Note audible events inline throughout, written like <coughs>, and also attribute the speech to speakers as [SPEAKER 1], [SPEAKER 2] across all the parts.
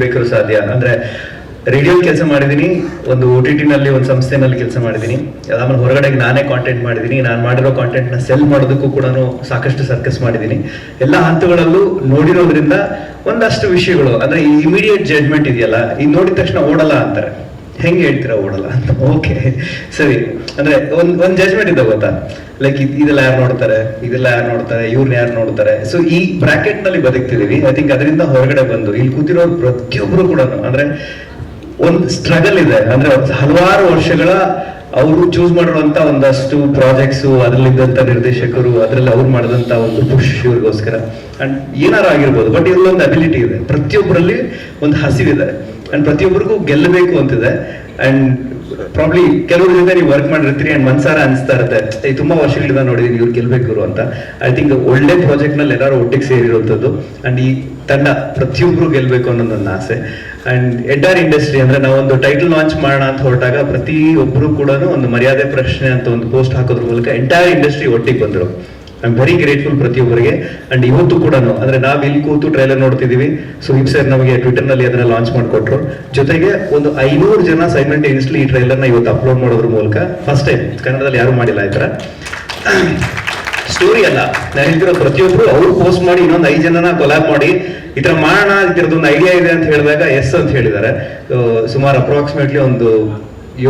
[SPEAKER 1] ಬೇಕಾದ್ರೂ ಸಾಧ್ಯ. ಅಂದ್ರೆ ರೇಡಿಯೋ ಕೆಲಸ ಮಾಡಿದೀನಿ, ಒಂದು ಓ ಟಿ ಟಿನಲ್ಲಿ ಒಂದು ಸಂಸ್ಥೆನಲ್ಲಿ ಕೆಲಸ ಮಾಡಿದ್ದೀನಿ ಆಮೇಲೆ ಹೊರಗಡೆ ನಾನೇ ಕಾಂಟೆಂಟ್ ಮಾಡಿದೀನಿ. ನಾನು ಮಾಡಿರೋ ಕಾಂಟೆಂಟ್ನ ಸೆಲ್ ಮಾಡೋದಕ್ಕೂ ಕೂಡ ಸಾಕಷ್ಟು ಸರ್ಕಸ್ ಮಾಡಿದೀನಿ. ಎಲ್ಲ ಹಂತಗಳಲ್ಲೂ ನೋಡಿರೋದ್ರಿಂದ ಒಂದಷ್ಟು ವಿಷಯಗಳು, ಅಂದ್ರೆ ಇಮಿಡಿಯೇಟ್ ಜಡ್ಜ್ಮೆಂಟ್ ಇದೆಯಲ್ಲ, ಈ ನೋಡಿದ ತಕ್ಷಣ ಓಡಲ್ಲ ಅಂತಾರೆ. ಹೆಂಗೆ ಹೇಳ್ತೀರಾ ಓಡಲ್ಲ? ಓಕೆ ಸರಿ. ಅಂದ್ರೆ ಒಂದ್ ಒಂದ್ ಜಜ್ಮೆಂಟ್ ಇದೆ ಗೊತ್ತಾ? ಲೈಕ್ ಇದೆಲ್ಲ ಯಾರು ನೋಡ್ತಾರೆ? ಇದೆಲ್ಲ ಯಾರು ನೋಡ್ತಾರೆ? ಇವ್ರನ್ನ ಯಾರು ನೋಡ್ತಾರೆ? ಸೊ ಈ ಬ್ರಾಕೆಟ್ನಲ್ಲಿ ಬದುಕ್ತಿದೀವಿ. ಐ ಥಿಂಕ್ ಅದರಿಂದ ಹೊರಗಡೆ ಬಂದು ಇಲ್ಲಿ ಕೂತಿರೋರು ಪ್ರತಿಯೊಬ್ರು ಕೂಡ ಅಂದ್ರೆ ಒಂದು ಸ್ಟ್ರಗಲ್ ಇದೆ. ಅಂದ್ರೆ ಹಲವಾರು ವರ್ಷಗಳ ಅವರು ಚೂಸ್ ಮಾಡಿರುವಂತ ಒಂದಷ್ಟು ಪ್ರಾಜೆಕ್ಟ್ಸ್ ಅದರಲ್ಲಿದ್ದಂತ ನಿರ್ದೇಶಕರು, ಅದರಲ್ಲಿ ಅವ್ರು ಮಾಡಿದಂತ ಒಂದು ಪುಷ್ ಇವ್ರಿಗೋಸ್ಕರ. ಅಂಡ್ ಏನಾರು ಆಗಿರ್ಬೋದು ಬಟ್ ಇದ್ರಲ್ಲಿ ಒಂದು ಅಬಿಲಿಟಿ ಇದೆ. ಪ್ರತಿಯೊಬ್ಬರಲ್ಲಿ ಒಂದು ಹಸಿವಿದೆ. ಅಂಡ್ ಪ್ರತಿಯೊಬ್ಬರಿಗೂ ಗೆಲ್ಲಬೇಕು ಅಂತಿದೆ. ಅಂಡ್ ಪ್ರಾಬ್ಲಿ ಕೆಲವರು ಜೊತೆ ನೀವು ವರ್ಕ್ ಮಾಡಿರ್ತೀರಿ ಅಂಡ್ ಮನ್ಸಾರ ಅನ್ಸ್ತಾ ಇರುತ್ತೆ. ಈ ತುಂಬಾ ವರ್ಷಗಳಿಂದ ನೋಡಿದೀನಿ ಇವ್ರು ಗೆಲ್ಬೇಕು ಅಂತ. ಐ ಥಿಂಕ್ ಒಳ್ಳೆ ಪ್ರಾಜೆಕ್ಟ್ನಲ್ಲಿ ಎಲ್ಲರೂ ಒಟ್ಟಿಗೆ ಸೇರಿರುವಂತದ್ದು ಅಂಡ್ ಈ ತಂಡ ಪ್ರತಿಯೊಬ್ರು ಗೆಲ್ಬೇಕು ಅನ್ನೋದು ನನ್ನ ಆಸೆ. ಅಂಡ್ ಎಂಟೈರ್ ಇಂಡಸ್ಟ್ರಿ ಅಂದ್ರೆ ನಾವೊಂದು ಟೈಟಲ್ ಲಾಂಚ್ ಮಾಡೋಣ ಅಂತ ಹೊರಟಾಗ ಪ್ರತಿ ಒಬ್ರು ಕೂಡ ಒಂದು ಮರ್ಯಾದೆ ಪ್ರಶ್ನೆ ಅಂತ ಒಂದು ಪೋಸ್ಟ್ ಹಾಕೋದ್ರ ಮೂಲಕ ಎಂಟೈರ್ ಇಂಡಸ್ಟ್ರಿ ಒಟ್ಟಿಗೆ ಬಂದ್ರು. ಐ ಆಮ್ ವೆರಿ ಗ್ರೇಟ್ಫುಲ್ ಪ್ರತಿಯೊಬ್ಬರಿಗೆ. ಅಂಡ್ ಇವತ್ತು ಕೂಡ ಅಂದ್ರೆ ನಾವು ಇಲ್ಲಿ ಕೂತು ಟ್ರೈಲರ್ ನೋಡ್ತಿದೀವಿ ಸುದೀಪ್ ಸರ್ ನಮಗೆ ಟ್ವಿಟರ್ನಲ್ಲಿ ಅದನ್ನ ಲಾಂಚ್ ಮಾಡಿಕೊಟ್ರು. ಜೊತೆಗೆ ಒಂದು ಐನೂರು ಜನ ಸೈಮಲ್ಟೇನಿಯಸ್ಲಿ ಈ ಟ್ರೈಲರ್ನ ಇವತ್ತು ಅಪ್ಲೋಡ್ ಮಾಡೋದ್ರ ಮೂಲಕ ಫಸ್ಟ್ ಟೈಮ್ ಕನ್ನಡದಲ್ಲಿ ಯಾರು ಮಾಡಿಲ್ಲ ಈ ತರ ಸ್ಟೋರಿ <coughs> ಅಲ್ಲ. ನಾನು ಹೇಳ್ತಿರೋ ಪ್ರತಿಯೊಬ್ರು ಅವ್ರು ಪೋಸ್ಟ್ ಮಾಡಿ ಇನ್ನೊಂದು ಐದು ಜನನ ಕೊಲಾಬ್ ಮಾಡಿ ಈ ತರ ಮಾಡೋಣ ಒಂದು ಐಡಿಯಾ ಇದೆ ಅಂತ ಹೇಳಿದಾಗ ಎಸ್ ಅಂತ ಹೇಳಿದ್ದಾರೆ. ಸುಮಾರು ಅಪ್ರಾಕ್ಸಿಮೇಟ್ಲಿ ಒಂದು